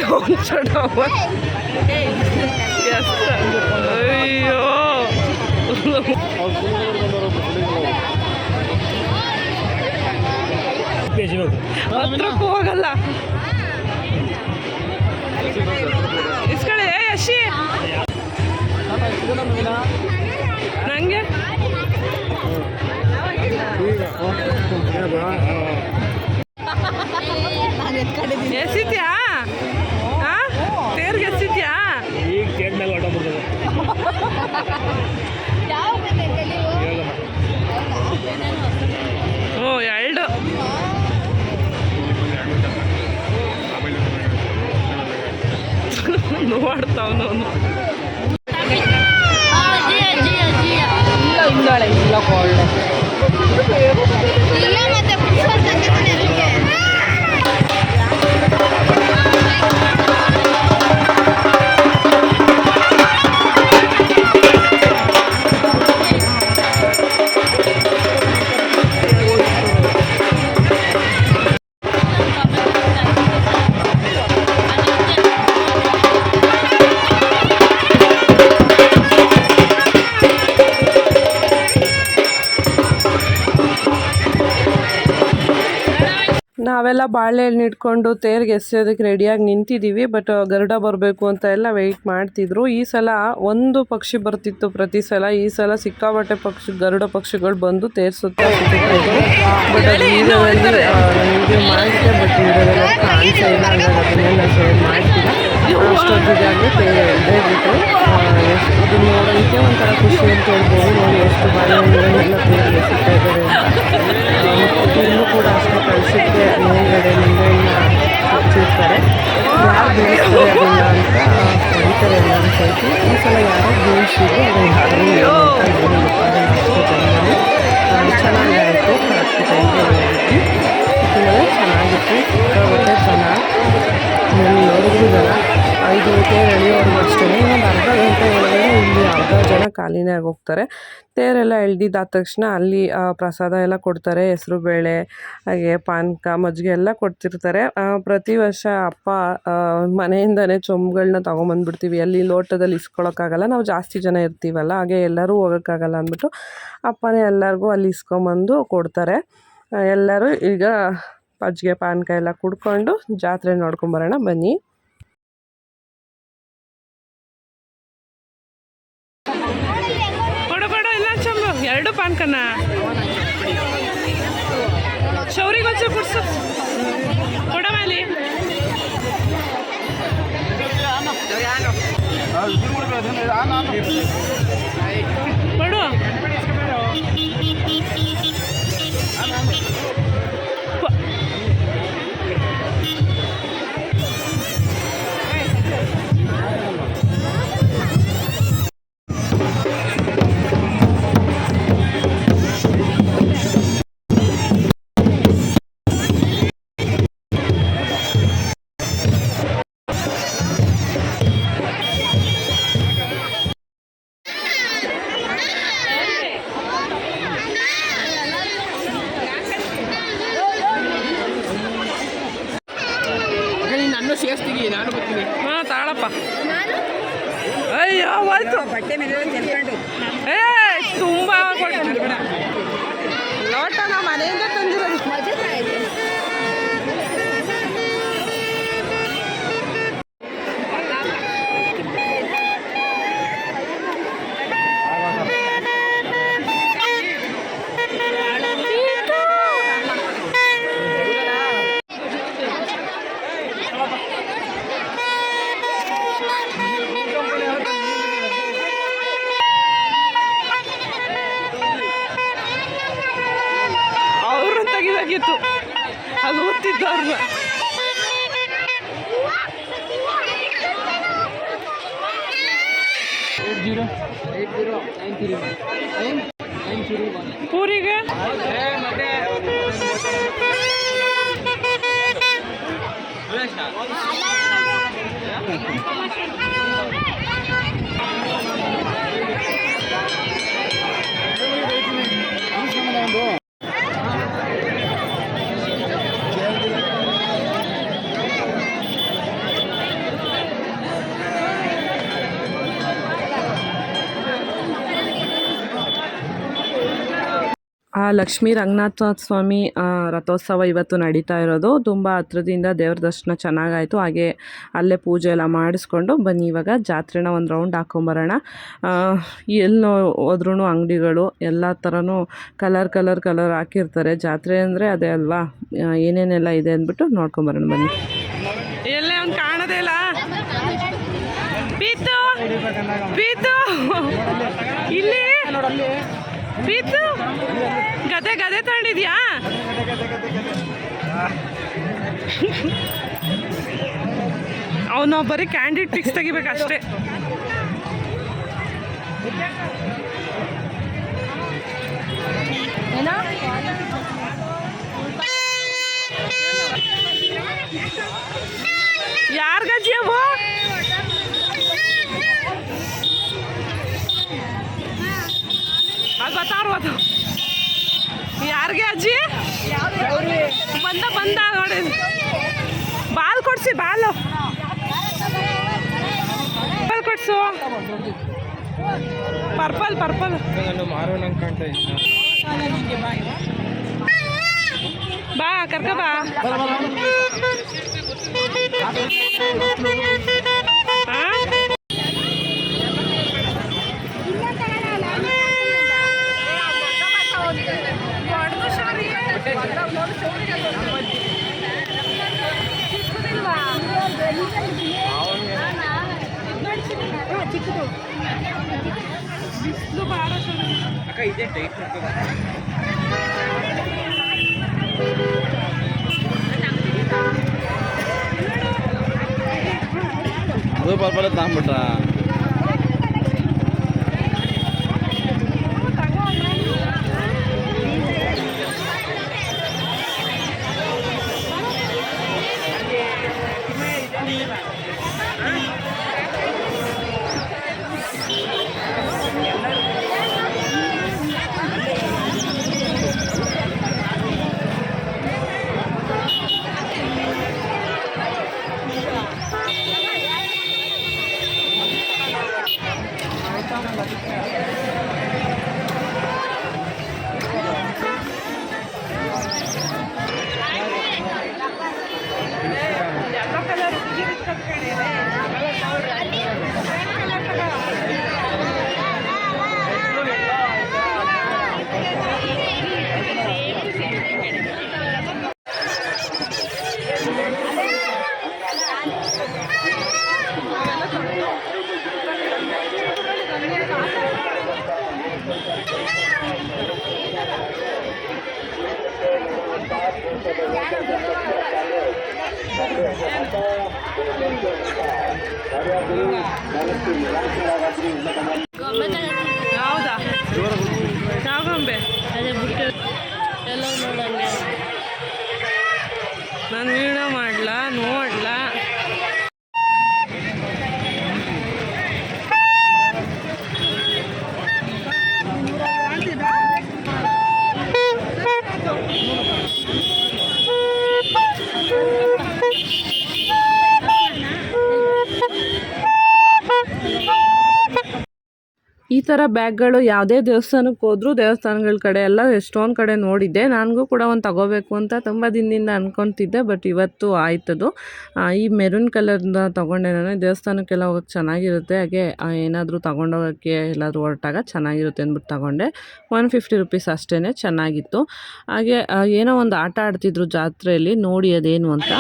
ಹತ್ರಕ್ಕೂ ಹೋಗಲ್ಲ. ಇಸ್ಕಳಿ ಅಶಿ ನಂಗೆ? ಎಸಿದ್ಯಾ ನೋಡ್ತಾವನವನು ಇಲ್ಲ ಮತ್ತೆ ಪುಷ್ಪ ನಾವೆಲ್ಲ ಬಾಳೆಹಣ್ಣು ಇಟ್ಕೊಂಡು ತೇರಿಗೆ ಎಸೆಯೋದಕ್ಕೆ ರೆಡಿಯಾಗಿ ನಿಂತಿದ್ದೀವಿ ಬಟ್ ಗರುಡ ಬರಬೇಕು ಅಂತ ಎಲ್ಲ ವೆಯ್ಟ್ ಮಾಡ್ತಿದ್ರು. ಈ ಸಲ ಒಂದು ಪಕ್ಷಿ ಬರ್ತಿತ್ತು ಪ್ರತಿ ಸಲ. ಈ ಸಲ ಸಿಕ್ಕಾಬಟ್ಟೆ ಪಕ್ಷಿ, ಗರುಡ ಪಕ್ಷಿಗಳು ಬಂದು ತೇರಿಸುತ್ತಾ ಸುತ್ತ ಬಟ್ ಅದು ವೀಡಿಯೋದಲ್ಲಿ ವಿಡಿಯೋ ಮಾಡಿದೆ ಬಟ್ ತೇರು ಒಂಥರ ಖುಷಿ ಅಂತ ಹೇಳ್ಬೋದು. ನೋಡಿ, ಎಷ್ಟು ಬಾಳೆಹಣ್ಣುಗಳನ್ನೆಲ್ಲ ತೇರಿಗೆ ಎಸಿತಾ ಇದ್ದಾರೆ ಅಂತ. ಕಂಟಿನ್ಯೂ ಆಗೋಗ್ತಾರೆ ತೇರೆಲ್ಲ ಎಳ್ದಿದ್ದಾದ ತಕ್ಷಣ ಅಲ್ಲಿ ಪ್ರಸಾದ ಎಲ್ಲ ಕೊಡ್ತಾರೆ. ಹೆಸರು ಬೇಳೆ, ಹಾಗೆ ಪಾನಕ ಮಜ್ಜಿಗೆ ಎಲ್ಲ ಕೊಡ್ತಿರ್ತಾರೆ. ಪ್ರತಿ ವರ್ಷ ಅಪ್ಪ ಮನೆಯಿಂದನೇ ಚೊಂಬುಗಳನ್ನ ತೊಗೊಂಬಂದ್ಬಿಡ್ತೀವಿ. ಅಲ್ಲಿ ಲೋಟದಲ್ಲಿ ಇಸ್ಕೊಳಕ್ಕಾಗಲ್ಲ. ನಾವು ಜಾಸ್ತಿ ಜನ ಇರ್ತೀವಲ್ಲ, ಹಾಗೆ ಎಲ್ಲರೂ ಹೋಗೋಕ್ಕಾಗಲ್ಲ ಅಂದ್ಬಿಟ್ಟು ಅಪ್ಪನೇ ಎಲ್ಲರಿಗೂ ಅಲ್ಲಿ ಇಸ್ಕೊಂಬಂದು ಕೊಡ್ತಾರೆ. ಎಲ್ಲರೂ ಈಗ ಮಜ್ಜಿಗೆ, ಪಾನಕ ಎಲ್ಲ ಕುಡ್ಕೊಂಡು ಜಾತ್ರೆ ನೋಡ್ಕೊಂಬರೋಣ. ಬನ್ನಿ. ಎರಡು ಪಾನ್ಕನ ಶೌರಿಗೊಂಚು ಕುಡ್ಸು. ಕೊಡವ ಅಲ್ಲಿ ಕೊಡು. Eight zero eight zero nine three nine nine three one ಪೂರಿಗೆ ಆ ಲಕ್ಷ್ಮೀ ರಂಗನಾಥ ಸ್ವಾಮಿ ರಥೋತ್ಸವ ಇವತ್ತು ನಡೀತಾ ಇರೋದು. ತುಂಬ ಹತ್ರದಿಂದ ದೇವ್ರ ದರ್ಶನ ಚೆನ್ನಾಗಾಯಿತು. ಹಾಗೆ ಅಲ್ಲೇ ಪೂಜೆ ಎಲ್ಲ ಮಾಡಿಸ್ಕೊಂಡು ಬನ್ನಿ, ಇವಾಗ ಜಾತ್ರೆನ ಒಂದು ರೌಂಡ್ ಹಾಕೊಂಬರೋಣ. ಎಲ್ಲಿ ಹೋದ್ರೂ ಅಂಗಡಿಗಳು ಎಲ್ಲ ಥರನೂ ಕಲರ್ ಕಲರ್ ಕಲರ್ ಹಾಕಿರ್ತಾರೆ. ಜಾತ್ರೆ ಅಂದರೆ ಅದೇ ಅಲ್ವಾ? ಏನೇನೆಲ್ಲ ಇದೆ ಅಂದ್ಬಿಟ್ಟು ನೋಡ್ಕೊಂಬರೋಣ ಬನ್ನಿ. ಎಲ್ಲೇ ಅವ್ನು ಕಾಣೋದೇ ಇಲ್ಲಿ? ಪೀತು ಗದೆ ಗದೆ ಅವನು ಬರೀ ಕ್ಯಾಂಡಿಡ್ ಪಿಕ್ಸ್ ತೆಗಿಬೇಕಷ್ಟೇ. ಯಾರ್ ಗಜ್ಜಿ ಅದು ಯಾರಿಗೆ ಅಜ್ಜಿ? ಬಂದ ಬಂದ ನೋಡಿ. ಬಾಲ್ ಕೊಡ್ಸಿ, ಬಾಲು. ಬಾಲ್ ಕೊಡ್ಸು. Purple purple. ಬಾ, ಕರ್ಕ ಬಾ ಆ? ಅಕ್ಕ ಇದೆ ಅದು ಪರ್ಪಲ್ ತಗೊಂಬಿಟ್ರ ดี ಹೌದಾ? ಅದೇ ಬಿಟ್ಟು ಎಲ್ಲ ನೋಡಂಗೆ. ನಾನು ಥರ ಬ್ಯಾಗ್ಗಳು ಯಾವುದೇ ದೇವಸ್ಥಾನಕ್ಕೆ ಹೋದರೂ ದೇವಸ್ಥಾನಗಳ ಕಡೆ ಎಲ್ಲ ಎಷ್ಟೊಂದು ಕಡೆ ನೋಡಿದ್ದೆ. ನನಗೂ ಕೂಡ ಒಂದು ತಗೋಬೇಕು ಅಂತ ತುಂಬ ದಿನದಿಂದ ಅಂದ್ಕೊತಿದ್ದೆ ಬಟ್ ಇವತ್ತು ಆಯ್ತದು. ಈ ಮೆರೂನ್ ಕಲರ್ನ ತೊಗೊಂಡೆ ನಾನು. ದೇವಸ್ಥಾನಕ್ಕೆಲ್ಲ ಹೋಗೋಕ್ಕೆ ಚೆನ್ನಾಗಿರುತ್ತೆ. ಹಾಗೆ ಏನಾದರೂ ತೊಗೊಂಡೋಗೋಕ್ಕೆ ಎಲ್ಲಾದರೂ ಹೊರಟಾಗ ಚೆನ್ನಾಗಿರುತ್ತೆ ಅಂದ್ಬಿಟ್ಟು ತಗೊಂಡೆ. ಒನ್ ಫಿಫ್ಟಿ ರುಪೀಸ್ ಅಷ್ಟೇ ಚೆನ್ನಾಗಿತ್ತು. ಹಾಗೆ ಏನೋ ಒಂದು ಆಟ ಆಡ್ತಿದ್ರು ಜಾತ್ರೆಯಲ್ಲಿ, ನೋಡಿ ಅದೇನು ಅಂತ.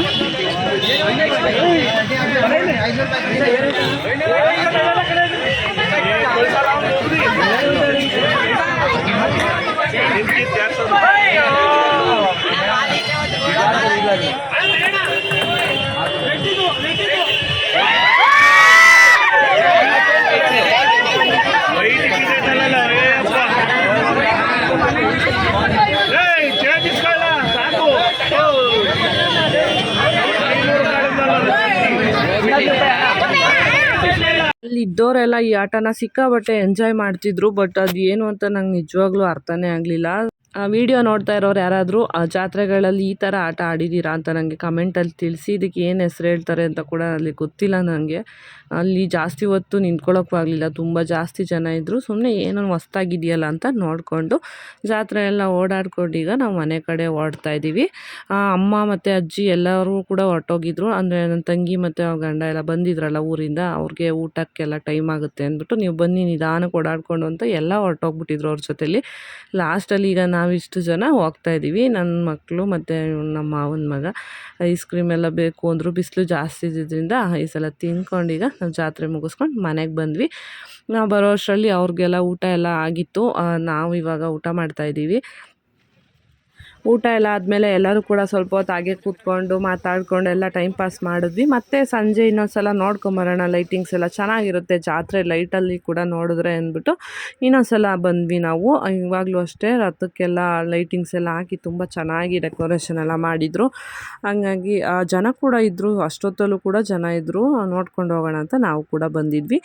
ಅಲ್ಲಿ ಇದ್ದವರೆಲ್ಲ ಈ ಆಟನ ಸಿಕ್ಕಾಪಟ್ಟೆ ಎಂಜಾಯ್ ಮಾಡ್ತಿದ್ರು ಬಟ್ ಅದು ಏನು ಅಂತ ನಂಗೆ ನಿಜವಾಗ್ಲೂ ಅರ್ಥನೇ ಆಗಲಿಲ್ಲ. ವಿಡಿಯೋ ನೋಡ್ತಾ ಇರೋರು ಯಾರಾದರೂ ಆ ಜಾತ್ರೆಗಳಲ್ಲಿ ಈ ಥರ ಆಟ ಆಡಿದ್ದೀರಾ ಅಂತ ನನಗೆ ಕಮೆಂಟಲ್ಲಿ ತಿಳಿಸಿ ಇದಕ್ಕೆ ಏನು ಹೆಸ್ರು ಹೇಳ್ತಾರೆ ಅಂತ ಕೂಡ ಅಲ್ಲಿ ಗೊತ್ತಿಲ್ಲ ನನಗೆ ಅಲ್ಲಿ ಜಾಸ್ತಿ ಹೊತ್ತು ನಿಂತ್ಕೊಳ್ಳೋಕ್ಕೂ ಆಗಲಿಲ್ಲ ತುಂಬ ಜಾಸ್ತಿ ಜನ ಇದ್ದರು ಸುಮ್ಮನೆ ಏನೋ ಹೊಸ್ತಾಗಿದೆಯಲ್ಲ ಅಂತ ನೋಡಿಕೊಂಡು ಜಾತ್ರೆ ಎಲ್ಲ ಓಡಾಡ್ಕೊಂಡು ಈಗ ನಾವು ಮನೆ ಕಡೆ ಹೊರಡ್ತಾ ಇದ್ದೀವಿ ಆ, ಅಮ್ಮ ಮತ್ತು ಅಜ್ಜಿ ಎಲ್ಲರೂ ಕೂಡ ಹೊರಟೋಗಿದ್ರು. ಅಂದರೆ ನನ್ನ ತಂಗಿ ಮತ್ತು ಅವ್ರ ಗಂಡ ಎಲ್ಲ ಬಂದಿದ್ರಲ್ಲ ಊರಿಂದ ಅವ್ರಿಗೆ ಊಟಕ್ಕೆಲ್ಲ ಟೈಮ್ ಆಗುತ್ತೆ ಅಂದ್ಬಿಟ್ಟು ನೀವು ಬನ್ನಿ ನಿಧಾನಕ್ಕೆ ಓಡಾಡ್ಕೊಂಡು ಅಂತ ಎಲ್ಲ ಹೊರಟೋಗ್ಬಿಟ್ಟಿದ್ರು ಅವ್ರ ಜೊತೆಲಿ. ಲಾಸ್ಟಲ್ಲಿ ಈಗ ನಾವಿಷ್ಟು ಜನ ಹೋಗ್ತಾ ಇದ್ದೀವಿ. ನನ್ನ ಮಕ್ಕಳು ಮತ್ತು ನಮ್ಮ ಮಾವನ ಮಗ. ಐಸ್ ಕ್ರೀಮ್ ಎಲ್ಲ ಬೇಕು ಅಂದರು ಬಿಸಿಲು ಜಾಸ್ತಿ ಇದ್ದಿದ್ದರಿಂದ ಈ ಸಲ ತಿನ್ಕೊಂಡು ಈಗ ನಾವು ಜಾತ್ರೆ ಮುಗಿಸ್ಕೊಂಡು ಮನೆಗೆ ಬಂದ್ವಿ. ನಾವು ಬರೋ ಅಷ್ಟರಲ್ಲಿ ಅವ್ರಿಗೆಲ್ಲ ಊಟ ಎಲ್ಲ ಆಗಿತ್ತು. ನಾವು ಇವಾಗ ಊಟ ಮಾಡ್ತಾ ಇದ್ದೀವಿ. ಊಟ ಎಲ್ಲ ಆದಮೇಲೆ ಎಲ್ಲರೂ ಕೂಡ ಸ್ವಲ್ಪ ಹೊತ್ತು ಹಾಗೆ ಕೂತ್ಕೊಂಡು ಮಾತಾಡ್ಕೊಂಡು ಎಲ್ಲ ಟೈಮ್ ಪಾಸ್ ಮಾಡಿದ್ವಿ. ಮತ್ತು ಸಂಜೆ ಇನ್ನೊಂದು ಸಲ ನೋಡ್ಕೊಂಬರೋಣ ಲೈಟಿಂಗ್ಸ್ ಎಲ್ಲ ಚೆನ್ನಾಗಿರುತ್ತೆ. ಜಾತ್ರೆ ಲೈಟಲ್ಲಿ ಕೂಡ ನೋಡಿದ್ರೆ ಅಂದ್ಬಿಟ್ಟು ಇನ್ನೊಂದು ಸಲ ಬಂದ್ವಿ ನಾವು. ಇವಾಗಲೂ ಅಷ್ಟೇ ರಥಕ್ಕೆಲ್ಲ ಲೈಟಿಂಗ್ಸ್ ಎಲ್ಲ ಹಾಕಿ ತುಂಬ ಚೆನ್ನಾಗಿ ಡೆಕೋರೇಷನ್ ಎಲ್ಲ ಮಾಡಿದರು. ಹಂಗಾಗಿ ಜನ ಕೂಡ ಇದ್ದರು ಅಷ್ಟೊತ್ತಲ್ಲೂ ಕೂಡ ಜನ ಇದ್ದರು ನೋಡ್ಕೊಂಡು ಹೋಗೋಣ ಅಂತ ನಾವು ಕೂಡ ಬಂದಿದ್ವಿ.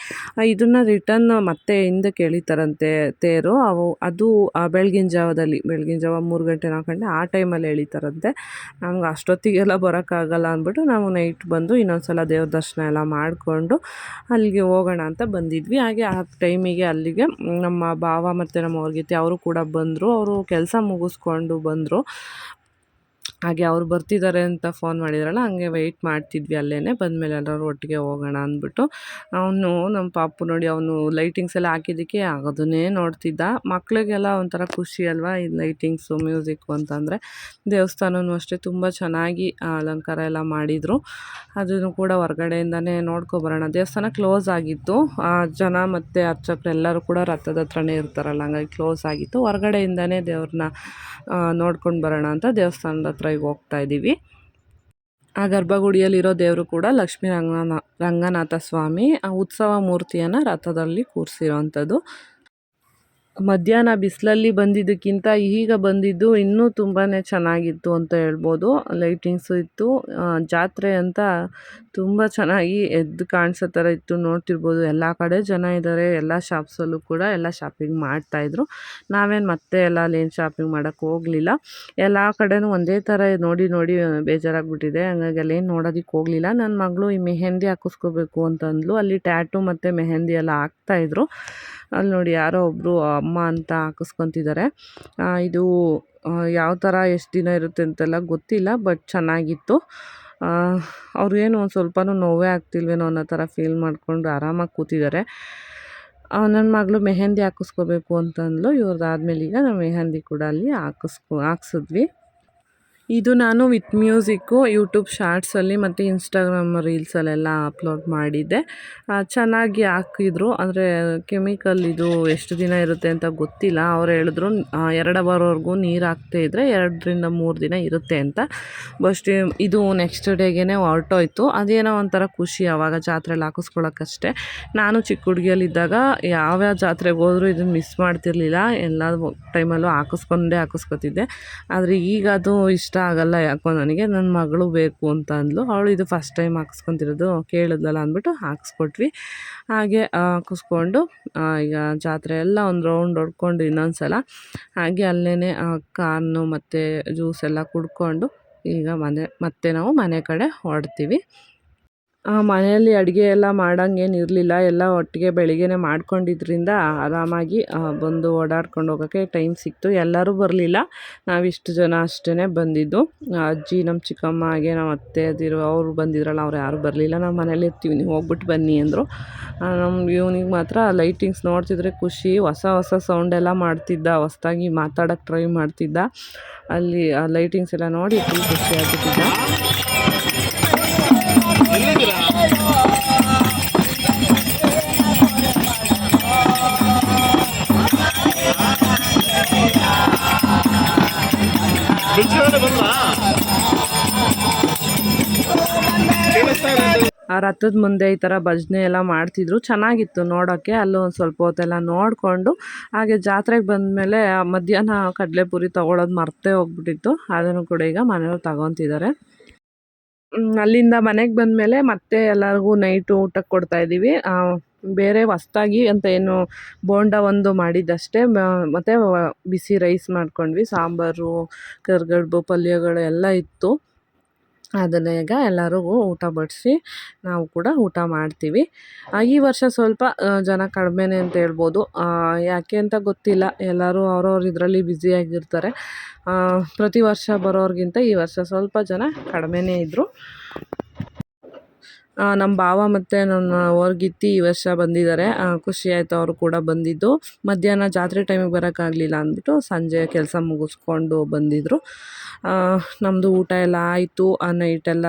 ಇದನ್ನು ರಿಟರ್ನ್ ಮತ್ತೆ ಹಿಂದೆ ಕೇಳಿತಾರಂತೆ ತೇರು. ಅವು, ಅದು ಬೆಳಗಿನ ಜಾವದಲ್ಲಿ. ಬೆಳಗಿನ ಜಾವ ಮೂರು ಗಂಟೆ ನಾಲ್ಕು ಗಂಟೆ ಆ ಟೈಮಲ್ಲಿ ಎಳಿತಾರಂತೆ. ನಮ್ಗೆ ಅಷ್ಟೊತ್ತಿಗೆಲ್ಲ ಬರೋಕ್ಕಾಗಲ್ಲ ಅಂದ್ಬಿಟ್ಟು ನಾವು ನೈಟ್ ಬಂದು ಇನ್ನೊಂದು ಸಲ ದೇವ್ರ ದರ್ಶನ ಎಲ್ಲ ಮಾಡಿಕೊಂಡು ಅಲ್ಲಿಗೆ ಹೋಗೋಣ ಅಂತ ಬಂದಿದ್ವಿ. ಹಾಗೆ ಆ ಟೈಮಿಗೆ ಅಲ್ಲಿಗೆ ನಮ್ಮ ಭಾವ ಮತ್ತು ನಮ್ಮ ಅವ್ರಿಗೆ ಅವರು ಕೂಡ ಬಂದರು. ಅವರು ಕೆಲಸ ಮುಗಿಸ್ಕೊಂಡು ಬಂದರು. ಹಾಗೆ ಅವ್ರು ಬರ್ತಿದ್ದಾರೆ ಅಂತ ಫೋನ್ ಮಾಡಿದ್ರಲ್ಲ, ಹಂಗೆ ವೆಯ್ಟ್ ಮಾಡ್ತಿದ್ವಿ ಅಲ್ಲೇ ಬಂದಮೇಲೆ ಎಲ್ಲರೂ ಒಟ್ಟಿಗೆ ಹೋಗೋಣ ಅಂದ್ಬಿಟ್ಟು. ಅವನು ನಮ್ಮ ಪಾಪು ನೋಡಿ ಅವನು ಲೈಟಿಂಗ್ಸ್ ಎಲ್ಲ ಹಾಕಿದ್ದಕ್ಕೆ ಅದನ್ನೇ ನೋಡ್ತಿದ್ದ. ಮಕ್ಕಳಿಗೆಲ್ಲ ಒಂಥರ ಖುಷಿ ಅಲ್ವಾ, ಈ ಲೈಟಿಂಗ್ಸು ಮ್ಯೂಸಿಕ್ಕು ಅಂತಂದರೆ ದೇವಸ್ಥಾನವೂ ಅಷ್ಟೇ ತುಂಬ ಚೆನ್ನಾಗಿ ಅಲಂಕಾರ ಎಲ್ಲ ಮಾಡಿದರು. ಅದನ್ನು ಕೂಡ ಹೊರಗಡೆಯಿಂದನೇ ನೋಡ್ಕೊಬರೋಣ ದೇವಸ್ಥಾನ ಕ್ಲೋಸ್ ಆಗಿತ್ತು. ಜನ ಮತ್ತು ಅರ್ಚಕರು ಎಲ್ಲರೂ ಕೂಡ ರಥದ ಹತ್ರನೇ ಇರ್ತಾರಲ್ಲ, ಹಂಗಾಗಿ ಕ್ಲೋಸ್ ಆಗಿತ್ತು. ಹೊರಗಡೆಯಿಂದನೇ ದೇವ್ರನ್ನ ನೋಡ್ಕೊಂಡು ಬರೋಣ ಅಂತ ದೇವಸ್ಥಾನದ ಹತ್ರ ಈಗ ಹೋಗ್ತಾ ಇದ್ದೀವಿ. ಆ ಗರ್ಭಗುಡಿಯಲ್ಲಿರೋ ದೇವರು ಕೂಡ ಲಕ್ಷ್ಮೀ ರಂಗನಾ ರಂಗನಾಥ ಸ್ವಾಮಿ, ಆ ಉತ್ಸವ ಮೂರ್ತಿಯನ್ನು ರಥದಲ್ಲಿ ಕೂರಿಸಿರೋವಂಥದ್ದು ಮಧ್ಯಾಹ್ನ ಬಿಸಿಲಲ್ಲಿ ಬಂದಿದ್ದಕ್ಕಿಂತ ಈಗ ಬಂದಿದ್ದು ಇನ್ನೂ ತುಂಬಾ ಚೆನ್ನಾಗಿತ್ತು ಅಂತ ಹೇಳ್ಬೋದು. ಲೈಟಿಂಗ್ಸು ಇತ್ತು. ಜಾತ್ರೆ ಅಂತ ತುಂಬ ಚೆನ್ನಾಗಿ ಎದ್ದು ಕಾಣಿಸೋ ಥರ ಇತ್ತು. ನೋಡ್ತಿರ್ಬೋದು ಎಲ್ಲ ಕಡೆ ಜನ ಇದ್ದಾರೆ ಎಲ್ಲ ಶಾಪ್ಸಲ್ಲೂ ಕೂಡ ಎಲ್ಲ ಶಾಪಿಂಗ್ ಮಾಡ್ತಾಯಿದ್ರು ನಾವೇನು ಮತ್ತೆ ಎಲ್ಲ ಅಲ್ಲೇನು ಶಾಪಿಂಗ್ ಮಾಡೋಕ್ಕೆ ಹೋಗಲಿಲ್ಲ. ಎಲ್ಲ ಕಡೆನೂ ಒಂದೇ ಥರ ನೋಡಿ ನೋಡಿ ಬೇಜಾರಾಗ್ಬಿಟ್ಟಿದೆ. ಹಂಗಾಗಿ ಅಲ್ಲೇನು ನೋಡೋದಕ್ಕೆ ಹೋಗಲಿಲ್ಲ. ನನ್ನ ಮಗಳು ಈ ಮೆಹೆಂದಿ ಹಾಕಿಸ್ಕೋಬೇಕು ಅಂತ ಅಂದ್ಲು ಅಲ್ಲಿ ಟ್ಯಾಟು ಮತ್ತು ಮೆಹೆಂದಿ ಎಲ್ಲ ಹಾಕ್ತಾಯಿದ್ರು ಅಲ್ಲಿ ನೋಡಿ ಯಾರೋ ಒಬ್ಬರು ಅಮ್ಮ ಅಂತ ಹಾಕಿಸ್ಕೊತಿದ್ದಾರೆ. ಇದು ಯಾವ ಥರ ಎಷ್ಟು ದಿನ ಇರುತ್ತೆ ಅಂತೆಲ್ಲ ಗೊತ್ತಿಲ್ಲ, ಬಟ್ ಚೆನ್ನಾಗಿತ್ತು. ಅವ್ರಿಗೇನು ಒಂದು ಸ್ವಲ್ಪನೂ ನೋವೇ ಆಗ್ತಿಲ್ವೇನೋ ಅನ್ನೋ ಥರ ಫೀಲ್ ಮಾಡಿಕೊಂಡು ಆರಾಮಾಗಿ ಕೂತಿದ್ದಾರೆ. ನನ್ನ ಮಗಳು ಮೆಹಂದಿ ಹಾಕಿಸ್ಕೋಬೇಕು ಅಂತಂದ್ಲು ಇವ್ರದ್ದಾದ್ಮೇಲೆ ಈಗ ನಾವು ಮೆಹೆಂದಿ ಕೂಡ ಅಲ್ಲಿ ಹಾಕಿಸ್ಕೊ, ಹಾಕ್ಸಿದ್ವಿ. ಇದು ನಾನು ವಿತ್ ಮ್ಯೂಸಿಕ್ಕು, ಯೂಟ್ಯೂಬ್ ಶಾರ್ಟ್ಸಲ್ಲಿ ಮತ್ತು ಇನ್ಸ್ಟಾಗ್ರಾಮ್ ರೀಲ್ಸಲ್ಲೆಲ್ಲ ಅಪ್ಲೋಡ್ ಮಾಡಿದ್ದೆ. ಚೆನ್ನಾಗಿ ಹಾಕಿದ್ರು. ಅಂದರೆ ಕೆಮಿಕಲ್ ಇದು ಎಷ್ಟು ದಿನ ಇರುತ್ತೆ ಅಂತ ಗೊತ್ತಿಲ್ಲ. ಅವ್ರು ಹೇಳಿದ್ರು ಎರಡು ಅವರ್ವರೆಗೂ ನೀರು ಹಾಕ್ತಾ ಇದ್ದರೆ ಎರಡರಿಂದ ಮೂರು ದಿನ ಇರುತ್ತೆ ಅಂತ. ಬಸ್ಟ್ ಇದು ನೆಕ್ಸ್ಟ್ ಡೇಗೆ ಹೊರಟೋಯ್ತು. ಅದೇನೋ ಒಂಥರ ಖುಷಿ ಆವಾಗ ಜಾತ್ರೆಲಿ ಹಾಕಿಸ್ಕೊಳಕ್ಕಷ್ಟೇ. ನಾನು ಚಿಕ್ಕ ಹುಡುಗಿಯಲ್ಲಿದ್ದಾಗ ಯಾವ್ಯಾವ ಜಾತ್ರೆಗೆ ಹೋದರೂ ಇದನ್ನು ಮಿಸ್ ಮಾಡ್ತಿರ್ಲಿಲ್ಲ. ಎಲ್ಲ ಟೈಮಲ್ಲೂ ಹಾಕಿಸ್ಕೊಂಡೇ, ಹಾಕಿಸ್ಕೊತಿದ್ದೆ. ಆದರೆ ಈಗ ಅದು ಇಷ್ಟ ಆಗಲ್ಲ ಯಾಕೋ ನನಗೆ ನನ್ನ ಮಗಳು ಬೇಕು ಅಂತ ಅಂದ್ಲು. ಅವಳು ಇದು ಫಸ್ಟ್ ಟೈಮ್ ಹಾಕ್ಸ್ಕೊಂತಿರೋದು ಕೇಳಿದ್ಲಲ್ಲ ಅಂದ್ಬಿಟ್ಟು ಹಾಕ್ಸ್ಕೊಟ್ವಿ. ಹಾಗೆ ಹಾಕಿಸ್ಕೊಂಡು ಈಗ ಜಾತ್ರೆ ಎಲ್ಲ ಒಂದು ರೌಂಡ್ ಹೊಡ್ಕೊಂಡು ಇನ್ನೊಂದು ಸಲ ಹಾಗೆ ಅಲ್ಲೇ ಕಾರ್ನು ಮತ್ತು ಜ್ಯೂಸ್ ಎಲ್ಲ ಕುಡ್ಕೊಂಡು ಈಗ ಮನೆ, ಮತ್ತೆ ನಾವು ಮನೆ ಕಡೆ ಹೊರಡ್ತೀವಿ. ಮನೆಯಲ್ಲಿ ಅಡುಗೆ ಎಲ್ಲ ಮಾಡೋಂಗೇನು ಇರಲಿಲ್ಲ. ಎಲ್ಲ ಒಟ್ಟಿಗೆ ಬೆಳಿಗ್ಗೆನೇ ಮಾಡ್ಕೊಂಡಿದ್ರಿಂದ ಆರಾಮಾಗಿ ಬಂದು ಓಡಾಡ್ಕೊಂಡು ಹೋಗೋಕ್ಕೆ ಟೈಮ್ ಸಿಕ್ತು. ಎಲ್ಲರೂ ಬರಲಿಲ್ಲ. ನಾವಿಷ್ಟು ಜನ ಅಷ್ಟೇ ಬಂದಿದ್ದು. ಅಜ್ಜಿ ನಮ್ಮ ಚಿಕ್ಕಮ್ಮ, ಹಾಗೆ ನಮ್ಮ ಅತ್ತೆ, ಅದಿರು ಅವರು ಬಂದಿದ್ರಲ್ಲ, ಅವ್ರು ಯಾರೂ ಬರಲಿಲ್ಲ. ನಾವು ಮನೇಲಿ ಇರ್ತೀವಿ, ನೀವು ಹೋಗ್ಬಿಟ್ಟು ಬನ್ನಿ ಅಂದರು. ನಮ್ಮ ಇವನಿಗೆ ಮಾತ್ರ ಲೈಟಿಂಗ್ಸ್ ನೋಡ್ತಿದ್ರೆ ಖುಷಿ, ಹೊಸ ಹೊಸ ಸೌಂಡ್ ಎಲ್ಲ ಮಾಡ್ತಿದ್ದ, ಹೊಸ್ದಾಗಿ ಮಾತಾಡೋಕ್ಕೆ ಟ್ರೈ ಮಾಡ್ತಿದ್ದ. ಅಲ್ಲಿ ಆ ಲೈಟಿಂಗ್ಸ್ ಎಲ್ಲ ನೋಡಿ ಖುಷಿ ಆ ರಥದ ಮುಂದೆ ಈ ಥರ ಭಜನೆ ಎಲ್ಲ ಮಾಡ್ತಿದ್ರು. ಚೆನ್ನಾಗಿತ್ತು ನೋಡೋಕ್ಕೆ ಅಲ್ಲೂ ಒಂದು ಸ್ವಲ್ಪ ಹೊತ್ತೆಲ್ಲ ನೋಡಿಕೊಂಡು, ಹಾಗೆ ಜಾತ್ರೆಗೆ ಬಂದಮೇಲೆ ಮಧ್ಯಾಹ್ನ ಕಡಲೆಪುರಿ ತೊಗೊಳೋದು ಮರ್ತೇ ಹೋಗ್ಬಿಟ್ಟಿತ್ತು. ಅದನ್ನು ಕೂಡ ಈಗ ಮನೆಯವ್ರು ತಗೊತಿದ್ದಾರೆ. ಅಲ್ಲಿಂದ ಮನೆಗೆ ಬಂದಮೇಲೆ ಮತ್ತೆ ಎಲ್ಲರಿಗೂ ನೈಟು ಊಟಕ್ಕೆ ಕೊಡ್ತಾ ಇದ್ದೀವಿ. ಆ, ಬೇರೆ ಹೊಸ್ದಾಗಿ ಅಂತ ಏನು ಬೋಂಡ ಒಂದು ಮಾಡಿದ್ದಷ್ಟೇ. ಮತ್ತು ಬಿಸಿ ರೈಸ್ ಮಾಡ್ಕೊಂಡ್ವಿ. ಸಾಂಬಾರು ಕರ್ಗಡ್ಬು ಪಲ್ಯಗಳು ಎಲ್ಲ ಇತ್ತು. ಅದನ್ನು ಈಗ ಎಲ್ಲರಿಗೂ ಊಟ ಬಡಿಸಿ ನಾವು ಕೂಡ ಊಟ ಮಾಡ್ತೀವಿ. ಈ ವರ್ಷ ಸ್ವಲ್ಪ ಜನ ಕಡಿಮೆನೇ ಅಂತ ಹೇಳ್ಬೋದು. ಯಾಕೆ ಅಂತ ಗೊತ್ತಿಲ್ಲ. ಎಲ್ಲರೂ ಅವ್ರವ್ರ ಇದರಲ್ಲಿ ಬ್ಯುಸಿಯಾಗಿರ್ತಾರೆ ಪ್ರತಿ ವರ್ಷ ಬರೋರಿಗಿಂತ ಈ ವರ್ಷ ಸ್ವಲ್ಪ ಜನ ಕಡಿಮೆನೇ ಇದ್ದರು ನಮ್ಮ ಭಾವ ಮತ್ತು ನನ್ನ ವರ್ಗಿತ್ತಿ ಈ ವರ್ಷ ಬಂದಿದ್ದಾರೆ. ಖುಷಿ ಆಯಿತು ಅವರು ಕೂಡ ಬಂದಿದ್ದು. ಮಧ್ಯಾಹ್ನ ಜಾತ್ರೆ ಟೈಮಿಗೆ ಬರೋಕ್ಕಾಗಲಿಲ್ಲ ಅಂದ್ಬಿಟ್ಟು ಸಂಜೆ ಕೆಲಸ ಮುಗಿಸ್ಕೊಂಡು ಬಂದಿದ್ದರು ನಮ್ಮದು ಊಟ ಎಲ್ಲ ಆಯಿತು. ಆ ನೈಟೆಲ್ಲ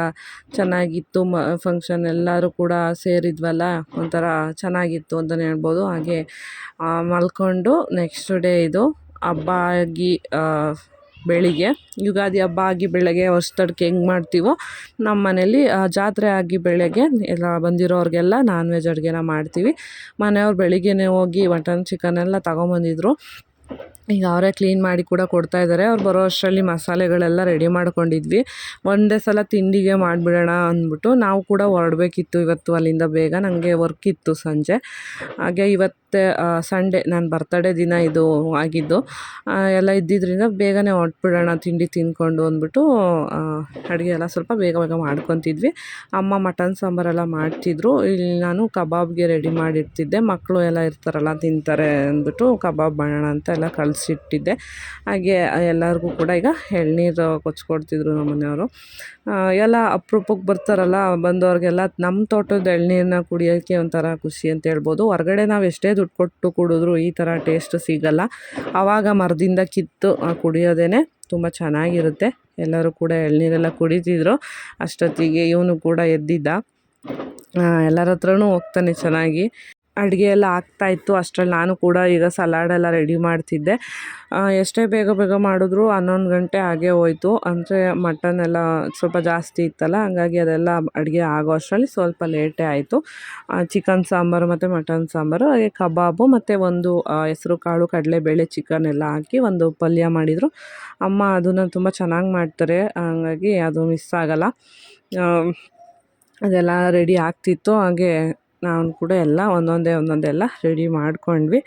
ಚೆನ್ನಾಗಿತ್ತು. ಮ ಫಂಕ್ಷನ್ ಎಲ್ಲರೂ ಕೂಡ ಸೇರಿದ್ವಲ್ಲ, ಒಂಥರ ಚೆನ್ನಾಗಿತ್ತು ಅಂತಲೇ ಹೇಳ್ಬೋದು. ಹಾಗೆ ಮಲ್ಕೊಂಡು ನೆಕ್ಸ್ಟ್ ಡೇ ಇದು ಹಬ್ಬ ಆಗಿ ಬೆಳಿಗ್ಗೆ. ಯುಗಾದಿ ಹಬ್ಬ ಆಗಿ ಬೆಳಗ್ಗೆ ಹೊಸ್ತಡ್ಕೆ ಹೆಂಗೆ ಮಾಡ್ತೀವೋ ನಮ್ಮ ಮನೇಲಿ ಜಾತ್ರೆ ಆಗಿ ಬೆಳಗ್ಗೆ ಎಲ್ಲ ಬಂದಿರೋರಿಗೆಲ್ಲ ನಾನ್ ವೆಜ್ ಅಡುಗೆನ ಮಾಡ್ತೀವಿ. ಮನೆಯವ್ರು ಬೆಳಿಗ್ಗೆನೇ ಹೋಗಿ ಮಟನ್ ಚಿಕನ್ ಎಲ್ಲ ತಗೊಂಬಂದಿದ್ರು. ಈಗ ಅವರೇ ಕ್ಲೀನ್ ಮಾಡಿ ಕೂಡ ಕೊಡ್ತಾ ಇದ್ದಾರೆ ಅವ್ರು ಬರೋ ಅಷ್ಟರಲ್ಲಿ ಮಸಾಲೆಗಳೆಲ್ಲ ರೆಡಿ ಮಾಡ್ಕೊಂಡಿದ್ವಿ. ಒಂದೇ ಸಲ ತಿಂಡಿಗೆ ಮಾಡಿಬಿಡೋಣ ಅಂದ್ಬಿಟ್ಟು ನಾವು ಕೂಡ ಹೊರಡಬೇಕಿತ್ತು ಇವತ್ತು ಅಲ್ಲಿಂದ ಬೇಗ. ನನಗೆ ವರ್ಕ್ ಇತ್ತು ಸಂಜೆ. ಹಾಗೆ ಇವತ್ತು ಸಂಡೇ ನನ್ನ ಬರ್ತಡೇ ದಿನ ಇದು ಆಗಿದ್ದು ಎಲ್ಲ ಇದ್ದಿದ್ದರಿಂದ ಬೇಗನೆ ಹೊರಟ್ಬಿಡೋಣ ತಿಂಡಿ ತಿಂದ್ಕೊಂಡು ಅಂದ್ಬಿಟ್ಟು ಅಡುಗೆ ಎಲ್ಲ ಸ್ವಲ್ಪ ಬೇಗ ಬೇಗ ಮಾಡ್ಕೊತಿದ್ವಿ. ಅಮ್ಮ ಮಟನ್ ಸಾಂಬಾರೆಲ್ಲ ಮಾಡ್ತಿದ್ರು. ಇಲ್ಲಿ ನಾನು ಕಬಾಬ್ಗೆ ರೆಡಿ ಮಾಡಿರ್ತಿದ್ದೆ. ಮಕ್ಕಳು ಎಲ್ಲ ಇರ್ತಾರಲ್ಲ, ತಿಂತಾರೆ ಅಂದ್ಬಿಟ್ಟು ಕಬಾಬ್ ಮಾಡೋಣ ಅಂತ ಎಲ್ಲ ಕಳಿಸಿಟ್ಟಿದ್ದೆ. ಹಾಗೆ ಎಲ್ಲರಿಗೂ ಕೂಡ ಈಗ ಎಳ್ನೀರು ಕೊಚ್ಕೊಡ್ತಿದ್ರು ನಮ್ಮ ಮನೆಯವರು ಎಲ್ಲ ಅಪ್ರೂಪಕ್ಕೆ ಬರ್ತಾರಲ್ಲ ಬಂದವ್ರಿಗೆಲ್ಲ, ನಮ್ಮ ತೋಟದ ಎಳನೀರನ್ನ ಕುಡಿಯೋಕ್ಕೆ ಒಂಥರ ಖುಷಿ ಅಂತ ಹೇಳ್ಬೋದು. ಹೊರಗಡೆ ನಾವು ಎಷ್ಟೇ ದುಡ್ಡು ಕೊಟ್ಟು ಕುಡಿದ್ರು ಈ ಥರ ಟೇಸ್ಟ್ ಸಿಗಲ್ಲ. ಆವಾಗ ಮರದಿಂದ ಕಿತ್ತು ಕುಡಿಯೋದೇ ತುಂಬ ಚೆನ್ನಾಗಿರುತ್ತೆ. ಎಲ್ಲರೂ ಕೂಡ ಎಳ್ನೀರೆಲ್ಲ ಕುಡಿತಿದ್ರು. ಅಷ್ಟೊತ್ತಿಗೆ ಇವನು ಕೂಡ ಎದ್ದಿದ್ದ. ಎಲ್ಲರ ಹತ್ರನೂ ಹೋಗ್ತಾನೆ ಚೆನ್ನಾಗಿ. ಅಡುಗೆ ಎಲ್ಲ ಆಗ್ತಾಯಿತ್ತು ಅಷ್ಟರಲ್ಲಿ ನಾನು ಕೂಡ ಈಗ ಸಲಾಡೆಲ್ಲ ರೆಡಿ ಮಾಡ್ತಿದ್ದೆ. ಎಷ್ಟೇ ಬೇಗ ಬೇಗ ಮಾಡಿದ್ರು ಹನ್ನೊಂದು ಗಂಟೆ ಆಗೇ ಹೋಯ್ತು. ಅಂದರೆ ಮಟನ್ ಎಲ್ಲ ಸ್ವಲ್ಪ ಜಾಸ್ತಿ ಇತ್ತಲ್ಲ, ಹಂಗಾಗಿ ಅದೆಲ್ಲ ಅಡುಗೆ ಆಗೋ ಅಷ್ಟರಲ್ಲಿ ಸ್ವಲ್ಪ ಲೇಟೇ ಆಯಿತು. ಚಿಕನ್ ಸಾಂಬಾರು ಮತ್ತು ಮಟನ್ ಸಾಂಬಾರು, ಹಾಗೆ ಕಬಾಬು ಮತ್ತು ಒಂದು ಹೆಸರು ಕಾಳು ಕಡಲೆಬೇಳೆ ಚಿಕನ್ ಎಲ್ಲ ಹಾಕಿ ಒಂದು ಪಲ್ಯ ಮಾಡಿದರು. ಅಮ್ಮ ಅದನ್ನು ತುಂಬ ಚೆನ್ನಾಗಿ ಮಾಡ್ತಾರೆ, ಹಂಗಾಗಿ ಅದು ಮಿಸ್ ಆಗೋಲ್ಲ. ಅದೆಲ್ಲ ರೆಡಿ ಆಗ್ತಿತ್ತು, ಹಾಗೆ ನಾನು ಕೂಡ ಎಲ್ಲ ಒಂದೊಂದೇ ಒಂದೊಂದೆಲ್ಲ ರೆಡಿ ಮಾಡ್ಕೊಂಡ್ವಿ.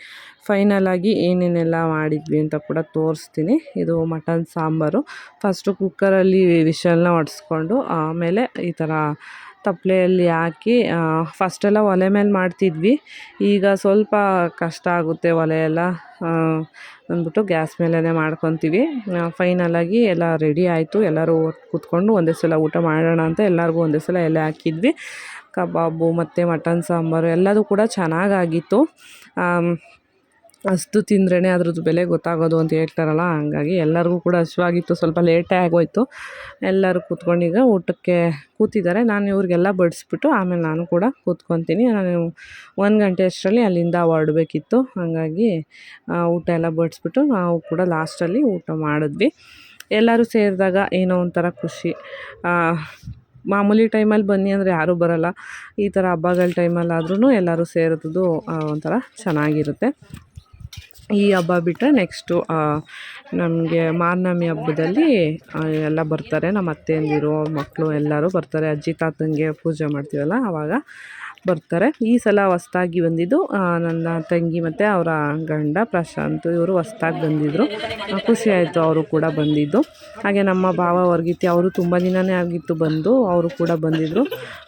ಫೈನಲಾಗಿ ಏನೇನೆಲ್ಲ ಮಾಡಿದ್ವಿ ಅಂತ ಕೂಡ ತೋರಿಸ್ತೀನಿ. ಇದು ಮಟನ್ ಸಾಂಬಾರು. ಫಸ್ಟು ಕುಕ್ಕರಲ್ಲಿ ವಿಷಲ್ನ ಹೊಡೆಸ್ಕೊಂಡು ಆಮೇಲೆ ಈ ಥರ ತಪ್ಪಲೆಯಲ್ಲಿ ಹಾಕಿ ಫಸ್ಟೆಲ್ಲ ಒಲೆ ಮೇಲೆ ಮಾಡ್ತಿದ್ವಿ. ಈಗ ಸ್ವಲ್ಪ ಕಷ್ಟ ಆಗುತ್ತೆ ಒಲೆ ಎಲ್ಲ ಅಂದ್ಬಿಟ್ಟು ಗ್ಯಾಸ್ ಮೇಲೇ ಮಾಡ್ಕೊತೀವಿ. ಫೈನಲಾಗಿ ಎಲ್ಲ ರೆಡಿ ಆಯಿತು. ಎಲ್ಲರೂ ಕೂತ್ಕೊಂಡು ಒಂದೇ ಸಲ ಊಟ ಮಾಡೋಣ ಅಂತ ಎಲ್ಲರಿಗೂ ಒಂದೇ ಸಲ ಎಲೆ ಹಾಕಿದ್ವಿ. ಕಬಾಬು, ಮತ್ತು ಮಟನ್ ಸಾಂಬಾರು ಎಲ್ಲದೂ ಕೂಡ ಚೆನ್ನಾಗಾಗಿತ್ತು. ಅಷ್ಟು ತಿಂದ್ರೇ ಅದ್ರದ್ದು ಬೆಲೆ ಗೊತ್ತಾಗೋದು ಅಂತ ಹೇಳ್ತಾರಲ್ಲ, ಹಂಗಾಗಿ ಎಲ್ಲರಿಗೂ ಕೂಡ ಹಸಿವಾಗಿತ್ತು, ಸ್ವಲ್ಪ ಲೇಟೇ ಆಗೋಯ್ತು. ಎಲ್ಲರೂ ಕೂತ್ಕೊಂಡೀಗ ಊಟಕ್ಕೆ ಕೂತಿದ್ದಾರೆ. ನಾನು ಇವ್ರಿಗೆಲ್ಲ ಬಡಿಸ್ಬಿಟ್ಟು ಆಮೇಲೆ ನಾನು ಕೂಡ ಕೂತ್ಕೊತೀನಿ. ನಾನು ಒಂದು ಗಂಟೆ ಅಷ್ಟರಲ್ಲಿ ಅಲ್ಲಿಂದ ಹೊರಡಬೇಕಿತ್ತು. ಹಾಗಾಗಿ ಊಟ ಎಲ್ಲ ಬಡಿಸ್ಬಿಟ್ಟು ನಾವು ಕೂಡ ಲಾಸ್ಟಲ್ಲಿ ಊಟ ಮಾಡಿದ್ವಿ. ಎಲ್ಲರೂ ಸೇರಿದಾಗ ಏನೋ ಒಂಥರ ಖುಷಿ. ಮಾಮೂಲಿ ಟೈಮಲ್ಲಿ ಬನ್ನಿ ಅಂದರೆ ಯಾರೂ ಬರಲ್ಲ. ಈ ಥರ ಹಬ್ಬಗಳ ಟೈಮಲ್ಲಾದ್ರೂ ಎಲ್ಲರೂ ಸೇರೋದು ಒಂಥರ ಚೆನ್ನಾಗಿರುತ್ತೆ. ಈ ಹಬ್ಬ ಬಿಟ್ಟರೆ ನೆಕ್ಸ್ಟು ನಮಗೆ ಮಾರ್ನಮಿ ಹಬ್ಬದಲ್ಲಿ ಎಲ್ಲ ಬರ್ತಾರೆ. ನಮ್ಮ ಅತ್ತೆಯಂದಿರು ಮಕ್ಕಳು ಎಲ್ಲರೂ ಬರ್ತಾರೆ. ಅಜ್ಜಿ, ತಾತಂಗೆ ಪೂಜೆ ಮಾಡ್ತೀವಲ್ಲ, ಆವಾಗ ಬರ್ತಾರೆ. ಈ ಸಲ ಹೊಸ್ದಾಗಿ ಬಂದಿದ್ದು ನನ್ನ ತಂಗಿ ಮತ್ತು ಅವರ ಗಂಡ ಪ್ರಶಾಂತ್ ಇವರು ಹೊಸ್ದಾಗಿ ಬಂದಿದ್ದರು ಖುಷಿಯಾಯಿತು ಖುಷಿ ಆಯಿತು ಅವರು ಕೂಡ ಬಂದಿದ್ದು. ಹಾಗೆ ನಮ್ಮ ಭಾವ ವರ್ಗೀತಿ ಅವರು ತುಂಬ ದಿನವೇ ಆಗಿತ್ತು ಬಂದು ಅವರು ಕೂಡ ಬಂದಿದ್ದರು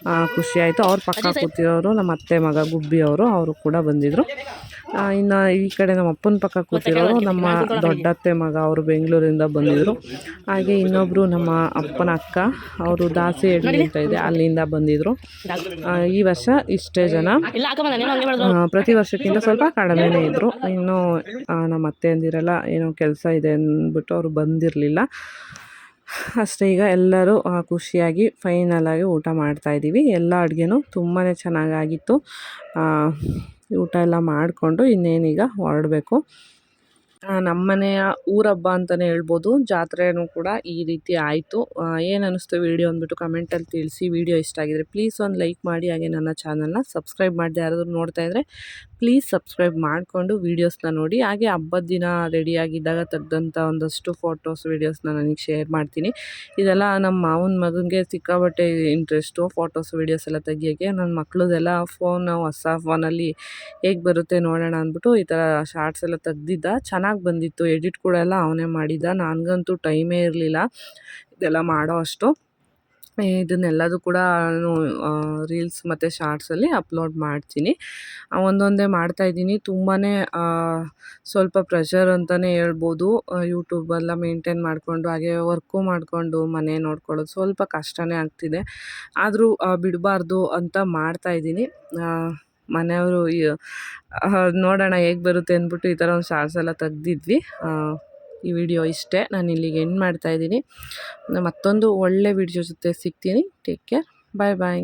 ಖುಷಿಯಾಯಿತು ಖುಷಿ ಆಯಿತು. ಅವ್ರ ಪಕ್ಕ ಕೂತಿರೋರು ನಮ್ಮ ಅತ್ತೆ ಮಗ ಗುಬ್ಬಿ ಅವರು ಅವರು ಕೂಡ ಬಂದಿದ್ದರು ಇನ್ನು ಈ ಕಡೆ ನಮ್ಮ ಅಪ್ಪನ ಪಕ್ಕ ಕೂತಿರೋರು ನಮ್ಮ ದೊಡ್ಡತ್ತೆ ಮಗ ಅವರು ಬೆಂಗಳೂರಿಂದ ಬಂದಿದ್ದರು ಹಾಗೆ ಇನ್ನೊಬ್ಬರು ನಮ್ಮ ಅಪ್ಪನ ಅಕ್ಕ ಅವರು ದಾಸಿ ಹೇಳಿ ಅಂತ ಇದೆ ಅಲ್ಲಿಂದ ಬಂದಿದ್ದರು ಈ ವರ್ಷ ಇಷ್ಟೇ ಜನ. ಪ್ರತಿ ವರ್ಷಕ್ಕಿಂತ ಸ್ವಲ್ಪ ಕಡಿಮೆ ಇದ್ದರು ಇನ್ನೂ ನಮ್ಮ ಅತ್ತೆ ಅಂದಿರಲ್ಲ ಏನೋ ಕೆಲಸ ಇದೆ ಅಂದ್ಬಿಟ್ಟು ಅವರು ಬಂದಿರಲಿಲ್ಲ. ಅಷ್ಟೇ ಈಗ ಎಲ್ಲರೂ ಖುಷಿಯಾಗಿ ಫೈನಲಾಗಿ ಊಟ ಮಾಡ್ತಾಯಿದ್ದೀವಿ ಎಲ್ಲ ಅಡುಗೆನೂ ತುಂಬಾ ಚೆನ್ನಾಗಾಗಿತ್ತು. ಊಟ ಎಲ್ಲ ಮಾಡಿಕೊಂಡು ಇನ್ನೇನೀಗ ಹೊರಡಬೇಕು. ನಮ್ಮನೆಯ ಊರಬ್ಬ ಅಂತಲೇ ಹೇಳ್ಬೋದು. ಜಾತ್ರೆನೂ ಕೂಡ ಈ ರೀತಿ ಆಯಿತು. ಏನು ಅನ್ನಿಸ್ತು ವಿಡಿಯೋ ಅಂದ್ಬಿಟ್ಟು ಕಮೆಂಟಲ್ಲಿ ತಿಳಿಸಿ. ವಿಡಿಯೋ ಇಷ್ಟ ಆಗಿದ್ರೆ ಪ್ಲೀಸ್ ಒಂದು ಲೈಕ್ ಮಾಡಿ. ಹಾಗೆ ನನ್ನ ಚಾನಲ್ನ ಸಬ್ಸ್ಕ್ರೈಬ್ ಮಾಡಿದೆ ಯಾರಾದರೂ ನೋಡ್ತಾ ಇದ್ದರೆ ಪ್ಲೀಸ್ ಸಬ್ಸ್ಕ್ರೈಬ್ ಮಾಡಿಕೊಂಡು ವೀಡಿಯೋಸ್ನ ನೋಡಿ. ಹಾಗೆ ಹಬ್ಬದ ದಿನ ರೆಡಿಯಾಗಿದ್ದಾಗ ತೆಗ್ದಂಥ ಒಂದಷ್ಟು ಫೋಟೋಸ್ ವೀಡಿಯೋಸ್ನ ನನಗೆ ಶೇರ್ ಮಾಡ್ತೀನಿ. ಇದೆಲ್ಲ ನಮ್ಮ ಮಾವನ ಮಗನಿಗೆ ಸಿಕ್ಕಾಬಟ್ಟೆ ಇಂಟ್ರೆಸ್ಟು ಫೋಟೋಸ್ ವೀಡಿಯೋಸ್ ಎಲ್ಲ ತೆಗಿಯೋಕ್ಕೆ. ನನ್ನ ಮಕ್ಕಳದೆಲ್ಲ ಫೋನ್ ಹೊಸ ಫೋನಲ್ಲಿ ಹೇಗೆ ಬರುತ್ತೆ ನೋಡೋಣ ಅಂದ್ಬಿಟ್ಟು ಈ ಥರ ಶಾರ್ಟ್ಸ್ ಎಲ್ಲ ತೆಗ್ದಿದ್ದ. ಚೆನ್ನಾಗಿ ಬಂದಿತ್ತು. ಎಡಿಟ್ ಕೂಡ ಎಲ್ಲ ಅವನೇ ಮಾಡಿದ್ದ. ನನಗಂತೂ ಟೈಮೇ ಇರಲಿಲ್ಲ. ಇದೆಲ್ಲ ಮಾಡೋ ಅಷ್ಟು. ಇದನ್ನೆಲ್ಲದೂ ಕೂಡ ನಾನು ರೀಲ್ಸ್ ಮತ್ತು ಶಾರ್ಟ್ಸಲ್ಲಿ ಅಪ್ಲೋಡ್ ಮಾಡ್ತೀನಿ. ಒಂದೊಂದೇ ಒಂದೊಂದೇ ಮಾಡ್ತಾಯಿದ್ದೀನಿ ತುಂಬಾ ಸ್ವಲ್ಪ ಪ್ರೆಷರ್ ಅಂತಲೇ ಹೇಳ್ಬೋದು. ಯೂಟ್ಯೂಬೆಲ್ಲ ಮೇಂಟೈನ್ ಮಾಡಿಕೊಂಡು, ಹಾಗೆ ವರ್ಕು ಮಾಡಿಕೊಂಡು, ಮನೆ ನೋಡ್ಕೊಳ್ಳೋದು ಸ್ವಲ್ಪ ಕಷ್ಟನೇ ಆಗ್ತಿದೆ. ಆದರೂ ಬಿಡಬಾರ್ದು ಅಂತ ಮಾಡ್ತಾಯಿದ್ದೀನಿ ಮನೆಯವರು ನೋಡೋಣ ಹೇಗೆ ಬರುತ್ತೆ ಅಂದ್ಬಿಟ್ಟು ಈ ಥರ ಒಂದು ಶಾರ್ಟ್ಸ್ ಎಲ್ಲ ತೆಗ್ದಿದ್ವಿ. ಈ ವಿಡಿಯೋ ಇಷ್ಟೇ. ನಾನು ಇಲ್ಲಿಗೆ ಎಂಡ್ ಮಾಡ್ತಾಯಿದ್ದೀನಿ ಮತ್ತೊಂದು ಒಳ್ಳೆ ವಿಡಿಯೋ ಜೊತೆ ಸಿಗ್ತೀನಿ. ಟೇಕ್ ಕೇರ್ ಬಾಯ್ ಬಾಯ್